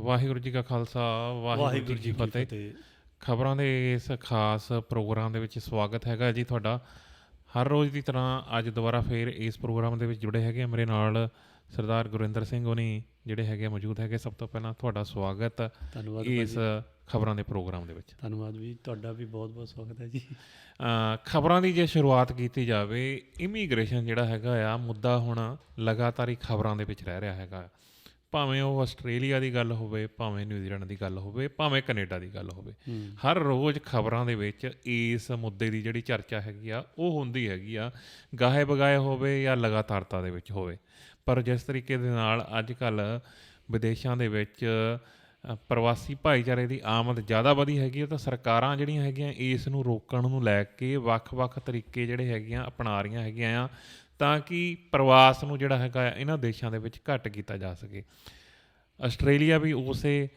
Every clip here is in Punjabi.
ਵਾਹਿਗੁਰੂ ਜੀ ਕਾ ਖਾਲਸਾ ਵਾਹਿਗੁਰੂ ਜੀ ਕੀ ਫਤਿਹ। ਖਬਰਾਂ ਦੇ ਇਸ ਖਾਸ ਪ੍ਰੋਗਰਾਮ ਦੇ ਵਿੱਚ ਸਵਾਗਤ ਹੈਗਾ ਜੀ ਤੁਹਾਡਾ। ਹਰ ਰੋਜ਼ ਦੀ ਤਰ੍ਹਾਂ ਅੱਜ ਦੁਬਾਰਾ ਫੇਰ ਇਸ ਪ੍ਰੋਗਰਾਮ ਦੇ ਵਿੱਚ ਜੁੜੇ ਹੈਗੇ ਮੇਰੇ ਨਾਲ ਸਰਦਾਰ ਗੁਰਿੰਦਰ ਸਿੰਘ ਹੋਣੀ ਜਿਹੜੇ ਹੈਗੇ ਮੌਜੂਦ ਹੈਗੇ। ਸਭ ਤੋਂ ਪਹਿਲਾਂ ਤੁਹਾਡਾ ਸਵਾਗਤ ਧੰਨਵਾਦ ਇਸ ਖਬਰਾਂ ਦੇ ਪ੍ਰੋਗਰਾਮ ਦੇ ਵਿੱਚ। ਧੰਨਵਾਦ ਵੀ ਤੁਹਾਡਾ ਵੀ ਬਹੁਤ ਬਹੁਤ ਸਵਾਗਤ ਹੈ ਜੀ। ਖਬਰਾਂ ਦੀ ਜੇ ਸ਼ੁਰੂਆਤ ਕੀਤੀ ਜਾਵੇ ਇਮੀਗ੍ਰੇਸ਼ਨ ਜਿਹੜਾ ਹੈਗਾ ਆ ਮੁੱਦਾ ਹੁਣ ਲਗਾਤਾਰ ਹੀ ਖਬਰਾਂ ਦੇ ਵਿੱਚ ਰਹਿ ਰਿਹਾ ਹੈਗਾ। ਭਾਵੇਂ ਉਹ ਆਸਟ੍ਰੇਲੀਆ ਦੀ ਗੱਲ ਹੋਵੇ ਭਾਵੇਂ ਨਿਊਜ਼ੀਲੈਂਡ ਦੀ ਗੱਲ ਹੋਵੇ ਭਾਵੇਂ ਕੈਨੇਡਾ ਦੀ ਗੱਲ ਹੋਵੇ ਹਰ ਰੋਜ਼ ਖਬਰਾਂ ਦੇ ਵਿੱਚ ਇਸ ਮੁੱਦੇ ਦੀ ਜਿਹੜੀ ਚਰਚਾ ਹੈਗੀ ਆ ਉਹ ਹੁੰਦੀ ਹੈਗੀ ਆ ਗਾਹੇ ਬਗਾਏ ਹੋਵੇ ਜਾਂ ਲਗਾਤਾਰਤਾ ਦੇ ਵਿੱਚ ਹੋਵੇ। ਪਰ ਜਿਸ ਤਰੀਕੇ ਦੇ ਨਾਲ ਅੱਜ ਕੱਲ ਵਿਦੇਸ਼ਾਂ ਦੇ ਵਿੱਚ ਪ੍ਰਵਾਸੀ ਭਾਈਚਾਰੇ ਦੀ ਆਮਦ ਜ਼ਿਆਦਾ ਵਧੀ ਹੈਗੀ ਤਾਂ ਸਰਕਾਰਾਂ ਜਿਹੜੀਆਂ ਹੈਗੀਆਂ ਇਸ ਨੂੰ ਰੋਕਣ ਨੂੰ ਲੈ ਕੇ ਵੱਖ-ਵੱਖ ਤਰੀਕੇ ਜਿਹੜੇ ਹੈਗੀਆਂ ਅਪਣਾ ਰਹੀਆਂ ਹੈਗੀਆਂ ਆ ਤਾਂ ਕਿ ਪ੍ਰਵਾਸ ਨੂੰ ਜਿਹੜਾ ਹੈਗਾ ਆ ਇਹਨਾਂ ਦੇਸ਼ਾਂ ਦੇ ਵਿੱਚ ਘੱਟ ਕੀਤਾ ਜਾ ਸਕੇ। ਆਸਟ੍ਰੇਲੀਆ ਵੀ ਉਸੇ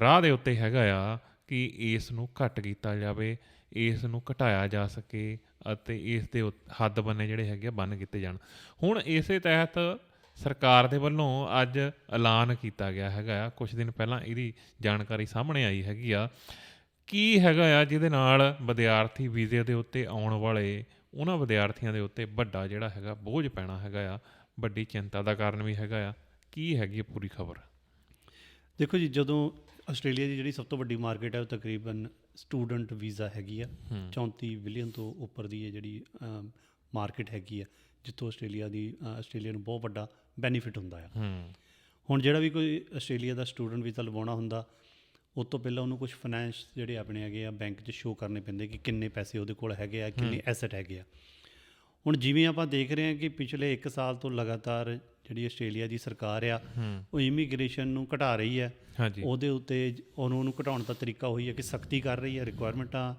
ਰਾਹ ਦੇ ਉੱਤੇ ਹੈਗਾ ਆ ਕਿ ਇਸ ਨੂੰ ਘੱਟ ਕੀਤਾ ਜਾਵੇ, ਇਸ ਨੂੰ ਘਟਾਇਆ ਜਾ ਸਕੇ ਅਤੇ ਇਸ ਦੇ ਉੱਤ- ਹੱਦ ਬੰਨੇ ਜਿਹੜੇ ਹੈਗੇ ਆ ਬੰਨ ਕੀਤੇ ਜਾਣ। ਹੁਣ ਇਸੇ ਤਹਿਤ ਸਰਕਾਰ ਦੇ ਵੱਲੋਂ ਅੱਜ ਐਲਾਨ ਕੀਤਾ ਗਿਆ ਹੈਗਾ ਆ ਕੁਝ ਦਿਨ ਪਹਿਲਾਂ ਇਹਦੀ ਜਾਣਕਾਰੀ ਸਾਹਮਣੇ ਆਈ ਹੈਗੀ ਆ, ਕੀ ਹੈਗਾ ਆ ਜਿਹਦੇ ਨਾਲ ਵਿਦਿਆਰਥੀ ਵੀਜ਼ੇ ਦੇ ਉੱਤੇ ਆਉਣ ਵਾਲੇ ਉਹਨਾਂ ਵਿਦਿਆਰਥੀਆਂ ਦੇ ਉੱਤੇ ਵੱਡਾ ਜਿਹੜਾ ਹੈਗਾ ਬੋਝ ਪੈਣਾ ਹੈਗਾ ਆ ਵੱਡੀ ਚਿੰਤਾ ਦਾ ਕਾਰਨ ਵੀ ਹੈਗਾ ਆ। ਕੀ ਹੈਗੀ ਹੈ ਪੂਰੀ ਖਬਰ? ਦੇਖੋ ਜੀ ਜਦੋਂ ਆਸਟ੍ਰੇਲੀਆ ਦੀ ਜਿਹੜੀ ਸਭ ਤੋਂ ਵੱਡੀ ਮਾਰਕੀਟ ਹੈ ਉਹ ਤਕਰੀਬਨ ਸਟੂਡੈਂਟ ਵੀਜ਼ਾ ਹੈਗੀ ਆ। 34 ਬਿਲੀਅਨ ਤੋਂ ਉੱਪਰ ਦੀ ਇਹ ਜਿਹੜੀ ਮਾਰਕੀਟ ਹੈਗੀ ਆ ਜਿੱਥੋਂ ਆਸਟ੍ਰੇਲੀਆ ਦੀ ਆਸਟ੍ਰੇਲੀਆ ਨੂੰ ਬਹੁਤ ਵੱਡਾ ਬੈਨੀਫਿਟ ਹੁੰਦਾ ਆ। ਹੂੰ। ਹੁਣ ਜਿਹੜਾ ਵੀ ਕੋਈ ਆਸਟ੍ਰੇਲੀਆ ਦਾ ਸਟੂਡੈਂਟ ਵੀਜ਼ਾ ਲਵਾਉਣਾ ਹੁੰਦਾ ਉਸ ਤੋਂ ਪਹਿਲਾਂ ਉਹਨੂੰ ਕੁਝ ਫਾਈਨੈਂਸ ਜਿਹੜੇ ਆਪਣੇ ਹੈਗੇ ਆ ਬੈਂਕ 'ਚ ਸ਼ੋਅ ਕਰਨੇ ਪੈਂਦੇ ਕਿ ਕਿੰਨੇ ਪੈਸੇ ਉਹਦੇ ਕੋਲ ਹੈਗੇ ਆ ਕਿੰਨੇ ਐਸੈਟ ਹੈਗੇ ਆ। ਹੁਣ ਜਿਵੇਂ ਆਪਾਂ ਦੇਖ ਰਹੇ ਹਾਂ ਕਿ ਪਿਛਲੇ 1 ਸਾਲ ਤੋਂ ਲਗਾਤਾਰ ਜਿਹੜੀ ਆਸਟ੍ਰੇਲੀਆ ਦੀ ਸਰਕਾਰ ਆ ਉਹ ਇਮੀਗ੍ਰੇਸ਼ਨ ਨੂੰ ਘਟਾ ਰਹੀ ਹੈ। ਉਹਦੇ ਉੱਤੇ ਉਹਨੂੰ ਉਹਨੂੰ ਘਟਾਉਣ ਦਾ ਤਰੀਕਾ ਉਹੀ ਹੈ ਕਿ ਸਖਤੀ ਕਰ ਰਹੀ ਹੈ ਰਿਕੁਆਇਰਮੈਂਟਾਂ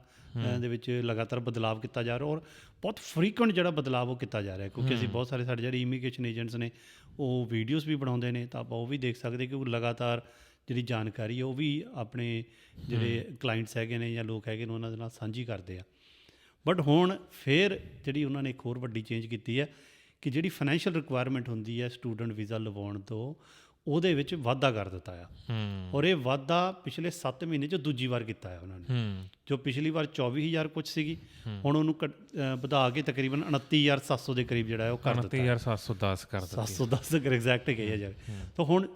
ਦੇ ਵਿੱਚ ਲਗਾਤਾਰ ਬਦਲਾਵ ਕੀਤਾ ਜਾ ਰਿਹਾ ਔਰ ਬਹੁਤ ਫ੍ਰੀਕੁਐਂਟ ਜਿਹੜਾ ਬਦਲਾਵ ਉਹ ਕੀਤਾ ਜਾ ਰਿਹਾ ਕਿਉਂਕਿ ਅਸੀਂ ਬਹੁਤ ਸਾਰੇ ਸਾਡੇ ਜਿਹੜੇ ਇਮੀਗ੍ਰੇਸ਼ਨ ਏਜੰਟਸ ਨੇ ਉਹ ਵੀਡੀਓਜ਼ ਵੀ ਬਣਾਉਂਦੇ ਨੇ ਤਾਂ ਆਪਾਂ ਉਹ ਵੀ ਦੇਖ ਸਕਦੇ ਕਿ ਉਹ ਲਗਾਤਾਰ ਜਿਹੜੀ ਜਾਣਕਾਰੀ ਹੈ ਉਹ ਵੀ ਆਪਣੇ ਜਿਹੜੇ ਕਲਾਇੰਟਸ ਹੈਗੇ ਨੇ ਜਾਂ ਲੋਕ ਹੈਗੇ ਨੇ ਉਹਨਾਂ ਦੇ ਨਾਲ ਸਾਂਝੀ ਕਰਦੇ ਆ। ਬਟ ਹੁਣ ਫਿਰ ਜਿਹੜੀ ਉਹਨਾਂ ਨੇ ਇੱਕ ਹੋਰ ਵੱਡੀ ਚੇਂਜ ਕੀਤੀ ਹੈ ਕਿ ਜਿਹੜੀ ਫਾਈਨੈਂਸ਼ੀਅਲ ਰਿਕੁਆਇਰਮੈਂਟ ਹੁੰਦੀ ਹੈ ਸਟੂਡੈਂਟ ਵੀਜ਼ਾ ਲਵਾਉਣ ਤੋਂ ਉਹਦੇ ਵਿੱਚ ਵਾਧਾ ਕਰ ਦਿੱਤਾ ਆ। ਔਰ ਇਹ ਵਾਧਾ ਪਿਛਲੇ 7 ਮਹੀਨੇ ਚ ਦੂਜੀ ਵਾਰ ਕੀਤਾ ਹੈ ਉਹਨਾਂ ਨੇ। ਜੋ ਪਿਛਲੀ ਵਾਰ 24000 ਕੁਝ ਸੀਗੀ ਹੁਣ ਉਹਨੂੰ ਵਧਾ ਕੇ ਤਕਰੀਬਨ 29700 ਦੇ ਕਰੀਬ ਜਿਹੜਾ ਹੈ ਉਹ ਕਰ ਦਿੱਤਾ 29710 ਕਰ ਦਿੱਤੀ 710 ਅਗਰ ਐਗਜ਼ੈਕਟ ਕਹੀਆ ਜਾਵੇ। ਤਾਂ ਹੁਣ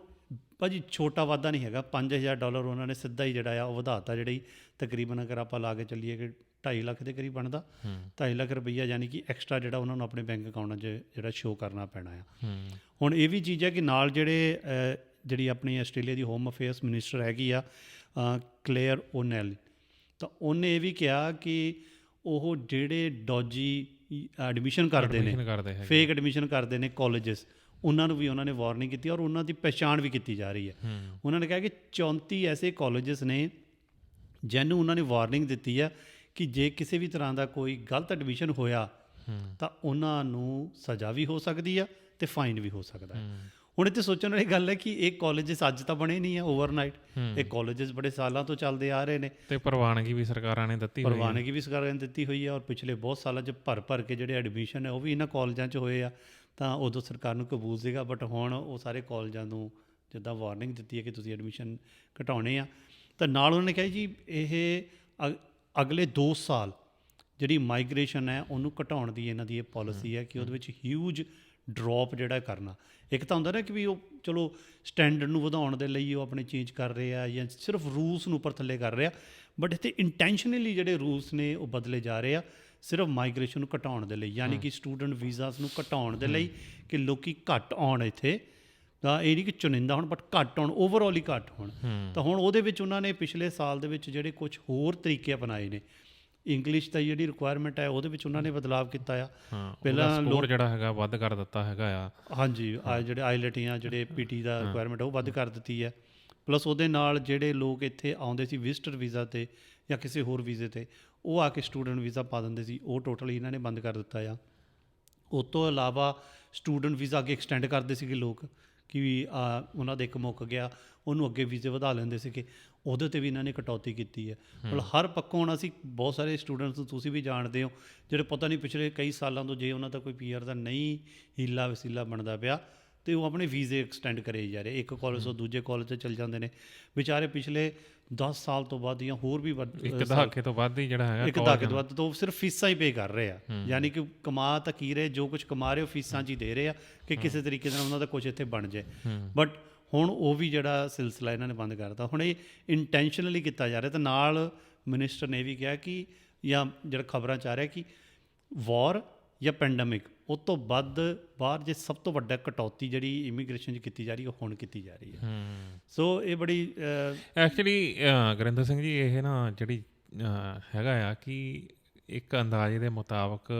ਭਾਜੀ ਛੋਟਾ ਵਾਧਾ ਨਹੀਂ ਹੈਗਾ 5000 ਡਾਲਰ ਉਹਨਾਂ ਨੇ ਸਿੱਧਾ ਹੀ ਜਿਹੜਾ ਆ ਉਹ ਵਧਾਤਾ ਜਿਹੜੀ ਤਕਰੀਬਨ ਅਗਰ ਆਪਾਂ ਲਾ ਕੇ ਚੱਲੀਏ ਕਿ 2.5 ਲੱਖ ਦੇ ਕਰੀਬ ਬਣਦਾ 2.5 ਲੱਖ ਰੁਪਈਆ ਯਾਨੀ ਕਿ ਐਕਸਟਰਾ ਜਿਹੜਾ ਉਹਨਾਂ ਨੂੰ ਆਪਣੇ ਬੈਂਕ ਅਕਾਊਂਟਾਂ 'ਚ ਜਿਹੜਾ ਸ਼ੋਅ ਕਰਨਾ ਪੈਣਾ ਆ। ਹੁਣ ਇਹ ਵੀ ਚੀਜ਼ ਹੈ ਕਿ ਨਾਲ ਜਿਹੜੇ ਜਿਹੜੀ ਆਪਣੀ ਆਸਟ੍ਰੇਲੀਆ ਦੀ ਹੋਮ ਅਫੇਅਰਸ ਮਿਨਿਸਟਰ ਹੈਗੀ ਆ ਕਲੇਅਰ ਓਨੈਲ ਤਾਂ ਉਹਨੇ ਇਹ ਵੀ ਕਿਹਾ ਕਿ ਉਹ ਜਿਹੜੇ ਡੋਜੀ ਐਡਮਿਸ਼ਨ ਕਰਦੇ ਨੇ। ਫੇਕ ਐਡਮਿਸ਼ਨ ਕਰਦੇ ਨੇ ਕਾਲਜਸ ਉਹਨਾਂ ਨੂੰ ਵੀ ਉਹਨਾਂ ਨੇ ਵਾਰਨਿੰਗ ਕੀਤੀ ਔਰ ਉਹਨਾਂ ਦੀ ਪਛਾਣ ਵੀ ਕੀਤੀ ਜਾ ਰਹੀ ਹੈ। ਉਹਨਾਂ ਨੇ ਕਿਹਾ ਕਿ 34 ਐਸੇ ਕਾਲਜਸ ਨੇ ਜਿਹਨੂੰ ਉਹਨਾਂ ਨੇ ਵਾਰਨਿੰਗ ਦਿੱਤੀ ਹੈ ਕਿ ਜੇ ਕਿਸੇ ਵੀ ਤਰ੍ਹਾਂ ਦਾ ਕੋਈ ਗਲਤ ਐਡਮਿਸ਼ਨ ਹੋਇਆ ਤਾਂ ਉਹਨਾਂ ਨੂੰ ਸਜ਼ਾ ਵੀ ਹੋ ਸਕਦੀ ਆ ਤੇ ਫਾਈਨ ਵੀ ਹੋ ਸਕਦਾ ਹੈ। ਹੁਣ ਇੱਥੇ ਸੋਚਣ ਵਾਲੀ ਗੱਲ ਹੈ ਕਿ ਇਹ ਕਾਲਜਸ ਅੱਜ ਤਾਂ ਬਣੇ ਨਹੀਂ ਆ ਓਵਰਨਾਈਟ ਇਹ ਕਾਲਜਸ ਬੜੇ ਸਾਲਾਂ ਤੋਂ ਚੱਲਦੇ ਆ ਰਹੇ ਨੇ। ਤੇ ਪ੍ਰਵਾਨਗੀ ਵੀ ਸਰਕਾਰਾਂ ਨੇ ਦਿੱਤੀ ਹੋਈ ਹੈ। ਪ੍ਰਵਾਨਗੀ ਵੀ ਸਰਕਾਰ ਨੇ ਦਿੱਤੀ ਹੋਈ ਹੈ ਔਰ ਪਿਛਲੇ ਬਹੁਤ ਸਾਲਾਂ 'ਚ ਭਰ ਭਰ ਕੇ ਜਿਹੜੇ ਐਡਮਿਸ਼ਨ ਹੈ ਉਹ ਵੀ ਇਹਨਾਂ ਕਾਲਜਾਂ 'ਚ ਹੋਏ ਆ। ਤਾਂ ਉਦੋਂ ਸਰਕਾਰ ਨੂੰ ਕਬੂਲ ਸੀਗਾ ਬਟ ਹੁਣ ਉਹ ਸਾਰੇ ਕਾਲਜਾਂ ਨੂੰ ਜਿੱਦਾਂ ਵਾਰਨਿੰਗ ਦਿੱਤੀ ਹੈ ਕਿ ਤੁਸੀਂ ਐਡਮਿਸ਼ਨ ਘਟਾਉਣੇ ਆ। ਤਾਂ ਨਾਲ ਉਹਨਾਂ ਨੇ ਕਿਹਾ ਜੀ ਇਹ ਅਗ- ਅਗਲੇ 2 ਸਾਲ ਜਿਹੜੀ ਮਾਈਗ੍ਰੇਸ਼ਨ ਹੈ ਉਹਨੂੰ ਘਟਾਉਣ ਦੀ ਇਹਨਾਂ ਦੀ ਇਹ ਪਾਲਿਸੀ ਹੈ ਕਿ ਉਹਦੇ ਵਿੱਚ ਹਿਊਜ ਡ੍ਰੌਪ ਜਿਹੜਾ ਕਰਨਾ। ਇੱਕ ਤਾਂ ਹੁੰਦਾ ਨਾ ਕਿ ਵੀ ਉਹ ਚਲੋ ਸਟੈਂਡਰਡ ਨੂੰ ਵਧਾਉਣ ਦੇ ਲਈ ਉਹ ਆਪਣੇ ਚੇਂਜ ਕਰ ਰਹੇ ਆ ਜਾਂ ਸਿਰਫ ਰੂਲਸ ਨੂੰ ਉੱਪਰ ਥੱਲੇ ਕਰ ਰਿਹਾ ਬਟ ਇੱਥੇ ਇੰਟੈਂਸ਼ਨਲੀ ਜਿਹੜੇ ਰੂਲਸ ਨੇ ਉਹ ਬਦਲੇ ਜਾ ਰਹੇ ਆ। ਸਿਰਫ ਮਾਈਗ੍ਰੇਸ਼ਨ ਨੂੰ ਘਟਾਉਣ ਦੇ ਲਈ ਯਾਨੀ ਕਿ ਸਟੂਡੈਂਟ ਵੀਜ਼ਾਸ ਨੂੰ ਘਟਾਉਣ ਦੇ ਲਈ ਕਿ ਲੋਕੀ ਘੱਟ ਆਉਣ ਇੱਥੇ। ਤਾਂ ਇਹ ਨਹੀਂ ਕਿ ਚੁਣਿੰਦਾ ਹੁਣ ਬਟ ਘੱਟ ਹੋਣ ਓਵਰਆਲ ਹੀ ਘੱਟ ਹੋਣ। ਤਾਂ ਹੁਣ ਉਹਦੇ ਵਿੱਚ ਉਹਨਾਂ ਨੇ ਪਿਛਲੇ ਸਾਲ ਦੇ ਵਿੱਚ ਜਿਹੜੇ ਕੁਝ ਹੋਰ ਤਰੀਕੇ ਅਪਣਾਏ ਨੇ। ਇੰਗਲਿਸ਼ ਦਾ ਜਿਹੜੀ ਰਿਕੁਆਇਰਮੈਂਟ ਹੈ ਉਹਦੇ ਵਿੱਚ ਉਹਨਾਂ ਨੇ ਬਦਲਾਅ ਕੀਤਾ ਆ। ਪਹਿਲਾਂ ਸਕੋਰ ਜਿਹੜਾ ਹੈਗਾ ਵੱਧ ਕਰ ਦਿੱਤਾ ਹੈਗਾ ਆ। ਹਾਂਜੀ ਆ ਜਿਹੜੇ ਆਈਲੈਟ ਜਾਂ ਜਿਹੜੇ ਪੀਟੀ ਦਾ ਰਿਕੁਆਇਰਮੈਂਟ ਉਹ ਵੱਧ ਕਰ ਦਿੱਤੀ ਹੈ ਪਲੱਸ ਉਹਦੇ ਨਾਲ ਜਿਹੜੇ ਲੋਕ ਇੱਥੇ ਆਉਂਦੇ ਸੀ ਵਿਜ਼ਟਰ ਵੀਜ਼ਾ ਤੇ ਜਾਂ ਕਿਸੇ ਹੋਰ ਵੀਜ਼ੇ ਤੇ ਉਹ ਆ ਕੇ ਸਟੂਡੈਂਟ ਵੀਜ਼ਾ ਪਾ ਦਿੰਦੇ ਸੀ ਉਹ ਟੋਟਲੀ ਇਹਨਾਂ ਨੇ ਬੰਦ ਕਰ ਦਿੱਤਾ ਆ। ਉਸ ਤੋਂ ਇਲਾਵਾ ਸਟੂਡੈਂਟ ਵੀਜ਼ਾ ਅੱਗੇ ਐਕਸਟੈਂਡ ਕਰਦੇ ਸੀਗੇ ਲੋਕ ਕਿ ਉਹਨਾਂ ਦੇ ਇੱਕ ਮੁੱਕ ਗਿਆ ਉਹਨੂੰ ਅੱਗੇ ਵੀਜ਼ੇ ਵਧਾ ਲੈਂਦੇ ਸੀਗੇ। ਉਹਦੇ ਤੇ ਵੀ ਇਹਨਾਂ ਨੇ ਕਟੌਤੀ ਕੀਤੀ ਹੈ। ਮਤਲਬ ਹਰ ਪੱਖੋਂ ਹੁਣ ਅਸੀਂ ਬਹੁਤ ਸਾਰੇ ਸਟੂਡੈਂਟਸ ਨੂੰ ਤੁਸੀਂ ਵੀ ਜਾਣਦੇ ਹੋ ਜਿਹੜੇ ਪਤਾ ਨਹੀਂ ਪਿਛਲੇ ਕਈ ਸਾਲਾਂ ਤੋਂ ਜੇ ਉਹਨਾਂ ਦਾ ਕੋਈ ਪੀਆਰ ਦਾ ਨਹੀਂ ਹੀਲਾ ਵਸੀਲਾ ਬਣਦਾ ਪਿਆ ਤੇ ਉਹ ਆਪਣੇ ਵੀਜ਼ੇ ਐਕਸਟੈਂਡ ਕਰੇ ਜਾ ਰਹੇ। ਇੱਕ ਕਾਲਜ ਤੋਂ ਦੂਜੇ ਕਾਲਜ ਤੇ ਚਲ ਜਾਂਦੇ ਨੇ। ਵਿਚਾਰੇ ਪਿਛਲੇ 10 ਸਾਲ ਤੋਂ ਬਾਅਦ ਜਾਂ ਹੋਰ ਵੀ ਵੱਧ- ਇੱਕ ਦਹਾਕੇ ਤੋਂ ਵੱਧ ਹੀ ਜਿਹੜਾ ਹੈਗਾ ਇੱਕ ਦਹਾਕੇ ਤੋਂ ਵੱਧ ਤੋਂ ਸਿਰਫ ਫੀਸਾਂ ਹੀ ਪੇ ਕਰ ਰਹੇ ਆ। ਯਾਨੀ ਕਿ ਕਮਾ ਤਾਂ ਕੀ ਰਹੇ ਜੋ ਕੁਝ ਕਮਾ ਰਹੇ ਉਹ ਫੀਸਾਂ 'ਚ ਹੀ ਦੇ ਰਹੇ ਆ ਕਿ ਕਿਸੇ ਤਰੀਕੇ ਨਾਲ ਉਹਨਾਂ ਦਾ ਕੁਝ ਇੱਥੇ ਬਣ ਜਾਏ। ਬਟ ਹੁਣ ਉਹ ਵੀ ਜਿਹੜਾ ਸਿਲਸਿਲਾ ਇਹਨਾਂ ਨੇ ਬੰਦ ਕਰਤਾ ਹੁਣ ਇਹ ਇੰਟੈਂਸ਼ਨਲੀ ਕੀਤਾ ਜਾ ਰਿਹਾ ਤੇ ਨਾਲ ਮਿਨਿਸਟਰ ਨੇ ਵੀ ਕਿਹਾ ਕਿ ਜਾਂ ਜਿਹੜਾ ਖਬਰਾਂ ਚ ਆ ਰਿਹਾ ਕਿ ਵਾਰ ਜਾਂ ਪੈਂਡੈਮਿਕ ਉਹ ਤੋਂ ਵੱਧ ਬਾਹਰ ਜੇ ਸਭ ਤੋਂ ਵੱਡਾ ਕਟੌਤੀ ਜਿਹੜੀ ਇਮੀਗ੍ਰੇਸ਼ਨ 'ਚ ਕੀਤੀ ਜਾ ਰਹੀ ਉਹ ਹੁਣ ਕੀਤੀ ਜਾ ਰਹੀ ਹੈ। ਸੋ ਇਹ ਬੜੀ ਐਕਚੁਅਲੀ ਗੁਰਿੰਦਰ ਸਿੰਘ ਜੀ ਇਹ ਨਾ ਜਿਹੜੀ ਹੈਗਾ ਆ ਕਿ ਇੱਕ ਅੰਦਾਜ਼ੇ ਦੇ ਮੁਤਾਬਕ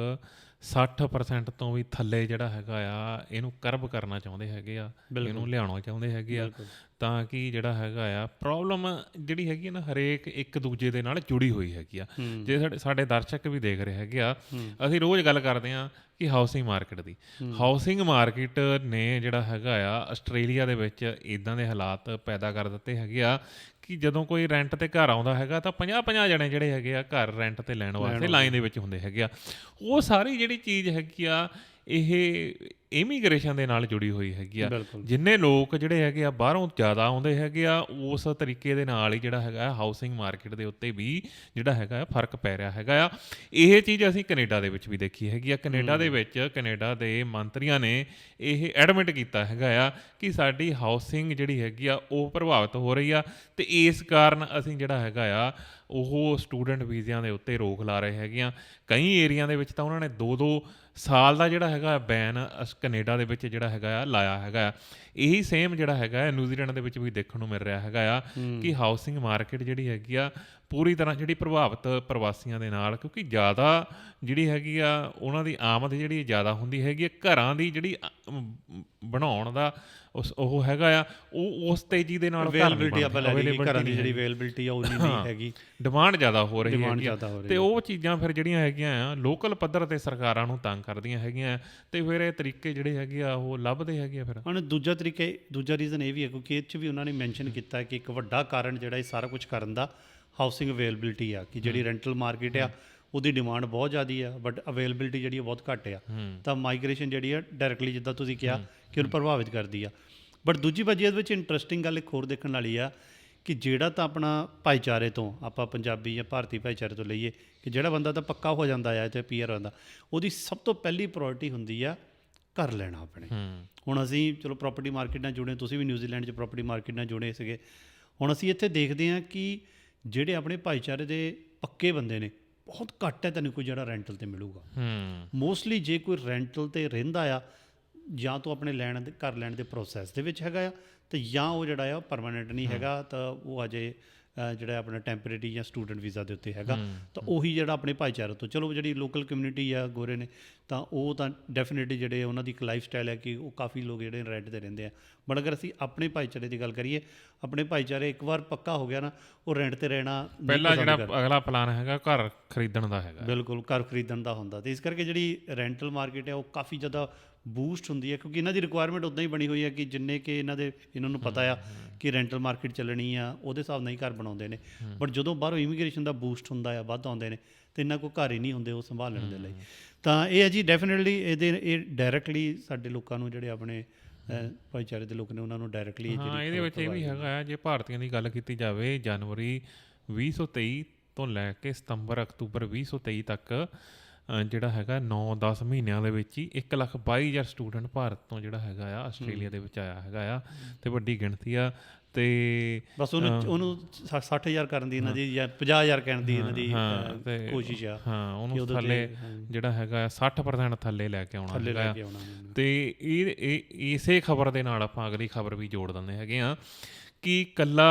60% ਤੋਂ ਵੀ ਥੱਲੇ ਜਿਹੜਾ ਹੈਗਾ ਆ ਇਹਨੂੰ ਕਰਬ ਕਰਨਾ ਚਾਹੁੰਦੇ ਹੈਗੇ ਆ। ਇਹਨੂੰ ਲਿਆਉਣਾ ਚਾਹੁੰਦੇ ਹੈਗੇ ਆ। ਤਾਂ ਕਿ ਜਿਹੜਾ ਹੈਗਾ ਆ ਪ੍ਰੋਬਲਮ ਜਿਹੜੀ ਹੈਗੀ ਨਾ ਹਰੇਕ ਇੱਕ ਦੂਜੇ ਦੇ ਨਾਲ ਜੁੜੀ ਹੋਈ ਹੈਗੀ ਆ। ਜੇ ਸਾਡੇ ਸਾਡੇ ਦਰਸ਼ਕ ਵੀ ਦੇਖ ਰਹੇ ਹੈਗੇ ਆ ਅਸੀਂ ਰੋਜ਼ ਗੱਲ ਕਰਦੇ ਆ ਕਿ ਹਾਊਸਿੰਗ ਮਾਰਕੀਟ ਦੀ। ਹਾਊਸਿੰਗ ਮਾਰਕੀਟ ਨੇ ਜਿਹੜਾ ਹੈਗਾ ਆ ਆਸਟ੍ਰੇਲੀਆ ਦੇ ਵਿੱਚ ਇਦਾਂ ਦੇ ਹਾਲਾਤ ਪੈਦਾ ਕਰ ਦਿੱਤੇ ਹੈਗੇ ਆ ਕਿ ਜਦੋਂ ਕੋਈ ਰੈਂਟ ਤੇ ਘਰ ਆਉਂਦਾ ਹੈਗਾ ਤਾਂ 50 50 ਜਣੇ ਜਿਹੜੇ ਹੈਗੇ ਆ ਘਰ ਰੈਂਟ ਤੇ ਲੈਣ ਵਾਸਤੇ ਲਾਈਨ ਦੇ ਵਿੱਚ ਹੁੰਦੇ ਹੈਗੇ ਆ। ਉਹ ਸਾਰੀ ਜਿਹੜੀ ਚੀਜ਼ ਹੈਗੀ ਆ ਇਹ ਇਮੀਗ੍ਰੇਸ਼ਨ ਦੇ ਨਾਲ ਜੁੜੀ ਹੋਈ ਹੈਗੀ ਆ। ਜਿੰਨੇ ਲੋਕ ਜਿਹੜੇ ਹੈਗੇ ਆ ਬਾਹਰੋਂ ਜ਼ਿਆਦਾ ਆਉਂਦੇ ਹੈਗੇ ਆ ਉਸ ਤਰੀਕੇ ਦੇ ਨਾਲ ਹੀ ਜਿਹੜਾ ਹੈਗਾ ਹਾਊਸਿੰਗ ਮਾਰਕੀਟ ਦੇ ਉੱਤੇ ਵੀ ਜਿਹੜਾ ਹੈਗਾ ਆ ਫ਼ਰਕ ਪੈ ਰਿਹਾ ਹੈਗਾ ਆ। ਇਹ ਚੀਜ਼ ਅਸੀਂ ਕੈਨੇਡਾ ਦੇ ਵਿੱਚ ਵੀ ਦੇਖੀ ਹੈਗੀ ਆ। ਕੈਨੇਡਾ ਦੇ ਵਿੱਚ ਕੈਨੇਡਾ ਦੇ ਮੰਤਰੀਆਂ ਨੇ ਇਹ ਐਡਮਿਟ ਕੀਤਾ ਹੈਗਾ ਆ ਕਿ ਸਾਡੀ ਹਾਊਸਿੰਗ ਜਿਹੜੀ ਹੈਗੀ ਆ ਉਹ ਪ੍ਰਭਾਵਿਤ ਹੋ ਰਹੀ ਆ ਤੇ ਇਸ ਕਾਰਨ ਅਸੀਂ ਜਿਹੜਾ ਹੈਗਾ ਆ ਉਹ ਸਟੂਡੈਂਟ ਵੀਜ਼ਿਆਂ ਦੇ ਉੱਤੇ ਰੋਕ ਲਾ ਰਹੇ ਹੈਗੇ ਆ। ਕਈ ਏਰੀਆ ਦੇ ਵਿੱਚ ਤਾਂ ਉਹਨਾਂ ਨੇ 2-2 ਸਾਲ ਦਾ ਜਿਹੜਾ ਹੈਗਾ ਬੈਨ ਕੈਨੇਡਾ ਦੇ ਵਿੱਚ ਜਿਹੜਾ ਹੈਗਾ ਆ ਲਾਇਆ ਹੈਗਾ ਆ। ਇਹੀ ਸੇਮ ਜਿਹੜਾ ਹੈਗਾ ਨਿਊਜ਼ੀਲੈਂਡ ਦੇ ਵਿੱਚ ਵੀ ਦੇਖਣ ਨੂੰ ਮਿਲ ਰਿਹਾ ਹੈਗਾ ਆ ਕਿ ਹਾਊਸਿੰਗ ਮਾਰਕੀਟ ਜਿਹੜੀ ਹੈਗੀ ਆ ਪੂਰੀ ਤਰ੍ਹਾਂ ਜਿਹੜੀ ਪ੍ਰਭਾਵਿਤ ਪ੍ਰਵਾਸੀਆਂ ਦੇ ਨਾਲ ਕਿਉਂਕਿ ਜ਼ਿਆਦਾ ਜਿਹੜੀ ਹੈਗੀ ਆ ਉਹਨਾਂ ਦੀ ਆਮਦ ਜਿਹੜੀ ਜ਼ਿਆਦਾ ਹੁੰਦੀ ਹੈਗੀ ਆ ਘਰਾਂ ਦੀ ਜਿਹੜੀ ਬਣਾਉਣ ਦਾ ਉਸ ਉਹ ਹੈਗਾ ਆ ਉਹ ਉਸ ਤੇਜ਼ੀ ਦੇ ਨਾਲ ਅਵੇਲੇਬਿਲਟੀ ਆਪਾਂ ਲੈ ਲਈਏ ਘਰਾਂ ਦੀ ਜਿਹੜੀ ਅਵੇਲੇਬਿਲਟੀ ਆ ਉਹ ਨਹੀਂ ਹੈਗੀ। ਡਿਮਾਂਡ ਜ਼ਿਆਦਾ ਹੋ ਰਹੀ ਹੋ ਤੇ ਉਹ ਚੀਜ਼ਾਂ ਫਿਰ ਜਿਹੜੀਆਂ ਹੈਗੀਆਂ ਆ ਲੋਕਲ ਪੱਧਰ ਤੇ ਸਰਕਾਰਾਂ ਨੂੰ ਤੰਗ ਕਰਦੀਆਂ ਹੈਗੀਆਂ ਤੇ ਫਿਰ ਇਹ ਤਰੀਕੇ ਜਿਹੜੇ ਹੈਗੇ ਆ ਉਹ ਲੱਭਦੇ ਹੈਗੇ ਆ ਫਿਰ। ਹੁਣ ਦੂਜਾ ਤਰੀਕੇ ਦੂਜਾ ਰੀਜ਼ਨ ਇਹ ਵੀ ਹੈ ਕਿਉਂਕਿ ਇਹ 'ਚ ਵੀ ਉਹਨਾਂ ਨੇ ਮੈਂਸ਼ਨ ਕੀਤਾ ਕਿ ਇੱਕ ਵੱਡਾ ਕਾਰਨ ਜਿਹੜਾ ਇਹ ਸਾਰਾ ਕੁਝ ਕਰਨ ਦਾ ਹਾਊਸਿੰਗ ਅਵੇਲੇਬਿਲਟੀ ਆ ਕਿ ਜਿਹੜੀ ਰੈਂਟਲ ਮਾਰਕੀਟ ਆ ਉਹਦੀ ਡਿਮਾਂਡ ਬਹੁਤ ਜ਼ਿਆਦੀ ਆ ਬਟ ਅਵੇਲੇਬਿਲਟੀ ਜਿਹੜੀ ਆ ਬਹੁਤ ਘੱਟ ਆ। ਤਾਂ ਮਾਈਗ੍ਰੇਸ਼ਨ ਜਿਹੜੀ ਆ ਡਾਇਰੈਕਟਲੀ ਜਿੱਦਾਂ ਤੁਸੀਂ ਕਿਹਾ ਕਿ ਉਹਨੂੰ ਪ੍ਰਭਾਵਿਤ ਕਰਦੀ ਆ। ਬਟ ਦੂਜੀ ਵਜ੍ਹਾ ਇਹਦੇ ਵਿੱਚ ਇੰਟਰਸਟਿੰਗ ਗੱਲ ਇੱਕ ਹੋਰ ਦੇਖਣ ਵਾਲੀ ਆ ਕਿ ਜਿਹੜਾ ਤਾਂ ਆਪਣਾ ਭਾਈਚਾਰੇ ਤੋਂ ਆਪਾਂ ਪੰਜਾਬੀ ਜਾਂ ਭਾਰਤੀ ਭਾਈਚਾਰੇ ਤੋਂ ਲਈਏ ਕਿ ਜਿਹੜਾ ਬੰਦਾ ਤਾਂ ਪੱਕਾ ਹੋ ਜਾਂਦਾ ਆ ਤੇ ਪੀਆਰ ਹੁੰਦਾ ਉਹਦੀ ਸਭ ਤੋਂ ਪਹਿਲੀ ਪ੍ਰਾਇੋਰਟੀ ਹੁੰਦੀ ਆ ਘਰ ਲੈਣਾ ਆਪਣੇ। ਹੁਣ ਅਸੀਂ ਚਲੋ ਪ੍ਰਾਪਰਟੀ ਮਾਰਕੀਟ ਨਾਲ ਜੁੜੇ ਤੁਸੀਂ ਵੀ ਨਿਊਜ਼ੀਲੈਂਡ 'ਚ ਪ੍ਰਾਪਰਟੀ ਮਾਰਕੀਟ ਨਾਲ ਜੁੜੇ ਸੀਗੇ। ਹੁਣ ਅਸੀਂ ਇੱਥੇ ਦੇਖਦੇ ਹਾਂ ਕਿ ਜਿਹੜੇ ਆਪਣੇ ਭਾਈਚਾਰੇ ਦੇ ਪੱਕੇ ਬੰਦੇ ਨੇ ਬਹੁਤ ਘੱਟ ਹੈ ਤੈਨੂੰ ਕੋਈ ਜਿਹੜਾ ਰੈਂਟਲ ਤੇ ਮਿਲੂਗਾ। ਹੂੰ। ਮੋਸਟਲੀ ਜੇ ਕੋਈ ਰੈਂਟਲ ਤੇ ਰਹਿੰਦਾ ਆ ਜਾਂ ਤੋਂ ਆਪਣੇ ਲੈਣ ਦੇ ਘਰ ਲੈਣ ਦੇ ਪ੍ਰੋਸੈਸ ਦੇ ਵਿੱਚ ਹੈਗਾ ਆ ਤੇ ਜਾਂ ਉਹ ਜਿਹੜਾ ਆ ਪਰਮਾਨੈਂਟ ਨਹੀਂ ਹੈਗਾ ਤਾਂ ਉਹ ਅਜੇ ਜਿਹੜਾ ਆਪਣਾ ਟੈਂਪਰੇਰੀ ਜਾਂ ਸਟੂਡੈਂਟ ਵੀਜ਼ਾ ਦੇ ਉੱਤੇ ਹੈਗਾ ਤਾਂ ਉਹੀ ਜਿਹੜਾ ਆਪਣੇ ਭਾਈਚਾਰੇ ਤੋਂ। ਚਲੋ ਜਿਹੜੀ ਲੋਕਲ ਕਮਿਊਨਿਟੀ ਆ ਗੋਰੇ ਨੇ ਤਾਂ ਉਹ ਤਾਂ ਡੈਫੀਨਿਟਲੀ ਜਿਹੜੇ ਉਹਨਾਂ ਦੀ ਇੱਕ ਲਾਈਫ ਸਟਾਈਲ ਹੈ ਕਿ ਉਹ ਕਾਫੀ ਲੋਕ ਜਿਹੜੇ ਰੈਂਟ ਤੇ ਰਹਿੰਦੇ ਆ। ਬਟ ਅਗਰ ਅਸੀਂ ਆਪਣੇ ਭਾਈਚਾਰੇ ਦੀ ਗੱਲ ਕਰੀਏ ਆਪਣੇ ਭਾਈਚਾਰੇ ਇੱਕ ਵਾਰ ਪੱਕਾ ਹੋ ਗਿਆ ਨਾ ਉਹ ਰੈਂਟ ਤੇ ਰਹਿਣਾ ਪਹਿਲਾ ਜਿਹੜਾ ਅਗਲਾ ਪਲਾਨ ਹੈਗਾ ਘਰ ਖਰੀਦਣ ਦਾ ਹੈਗਾ। ਬਿਲਕੁਲ ਘਰ ਖਰੀਦਣ ਦਾ ਹੁੰਦਾ। ਤੇ ਇਸ ਕਰਕੇ ਜਿਹੜੀ ਰੈਂਟਲ ਮਾਰਕੀਟ ਹੈ ਉਹ ਕਾਫੀ ਜ਼ਿਆਦਾ ਬੂਸਟ ਹੁੰਦੀ ਹੈ ਕਿਉਂਕਿ ਇਹਨਾਂ ਦੀ ਰਿਕੁਆਇਰਮੈਂਟ ਉਦਾਂ ਹੀ ਬਣੀ ਹੋਈ ਹੈ ਕਿ ਜਿੰਨੇ ਕਿ ਇਹਨਾਂ ਦੇ ਇਹਨਾਂ ਨੂੰ ਪਤਾ ਆ ਕਿ ਰੈਂਟਲ ਮਾਰਕੀਟ ਚੱਲਣੀ ਆ ਉਹਦੇ ਹਿਸਾਬ ਨਾਲ ਹੀ ਘਰ ਬਣਾਉਂਦੇ ਨੇ। ਬਟ ਜਦੋਂ ਬਾਹਰੋਂ ਇਮੀਗ੍ਰੇਸ਼ਨ ਦਾ ਬੂਸਟ ਹੁੰਦਾ ਆ ਵੱਧ ਆਉਂਦੇ ਨੇ ਤੇ ਇਹਨਾਂ ਕੋਲ ਘਰ ਹੀ ਨਹੀਂ ਹੁੰਦੇ ਉਹ ਸੰਭਾਲਣ ਦੇ ਲਈ। ਤਾਂ ਇਹ ਹੈ ਜੀ ਡੈਫੀਨਿਟਲੀ ਇਹਦੇ ਇਹ ਡਾਇਰੈਕਟਲੀ ਸਾਡੇ ਲੋਕਾਂ ਨੂੰ ਜਿਹੜੇ ਆਪਣੇ ਭਾਈਚਾਰੇ ਦੇ ਲੋਕ ਨੇ ਉਹਨਾਂ ਨੂੰ ਡਾਇਰੈਕਟਲੀ ਹਾਂ ਇਹਦੇ ਵਿੱਚ ਇਹ ਵੀ ਹੈਗਾ ਆ ਜੇ ਭਾਰਤੀਆਂ ਦੀ ਗੱਲ ਕੀਤੀ ਜਾਵੇ ਜਨਵਰੀ 2023 ਤੋਂ ਲੈ ਕੇ ਸਤੰਬਰ ਅਕਤੂਬਰ 2023 ਤੱਕ ਜਿਹੜਾ ਹੈਗਾ 9-10 ਮਹੀਨਿਆਂ ਦੇ ਵਿੱਚ ਹੀ 122000 ਸਟੂਡੈਂਟ ਭਾਰਤ ਤੋਂ ਜਿਹੜਾ ਹੈਗਾ ਆ ਆਸਟ੍ਰੇਲੀਆ ਦੇ ਵਿੱਚ ਆਇਆ ਹੈਗਾ ਆ ਤੇ ਵੱਡੀ ਗਿਣਤੀ ਆ ਤੇ ਬਸ ਉਹਨੂੰ ਉਹਨੂੰ 60000 ਕਰਨ ਦੀ ਇਹਨਾਂ ਦੀ ਜਾਂ 50000 ਕਹਿਣ ਦੀ ਇਹਨਾਂ ਦੀ ਕੋਸ਼ਿਸ਼ ਆ ਹਾਂ ਉਹਨੂੰ ਥੱਲੇ। ਜਿਹੜਾ ਹੈਗਾ ਆ 60% ਥੱਲੇ ਲੈ ਕੇ ਆਉਣਾ ਥੱਲੇ ਹੈਗਾ। ਤੇ ਇਹ ਇਹ- ਇਸੇ ਖਬਰ ਦੇ ਨਾਲ ਆਪਾਂ ਅਗਲੀ ਖਬਰ ਵੀ ਜੋੜ ਦਿੰਦੇ ਹੈਗੇ ਆ ਕਿ ਕੱਲਾ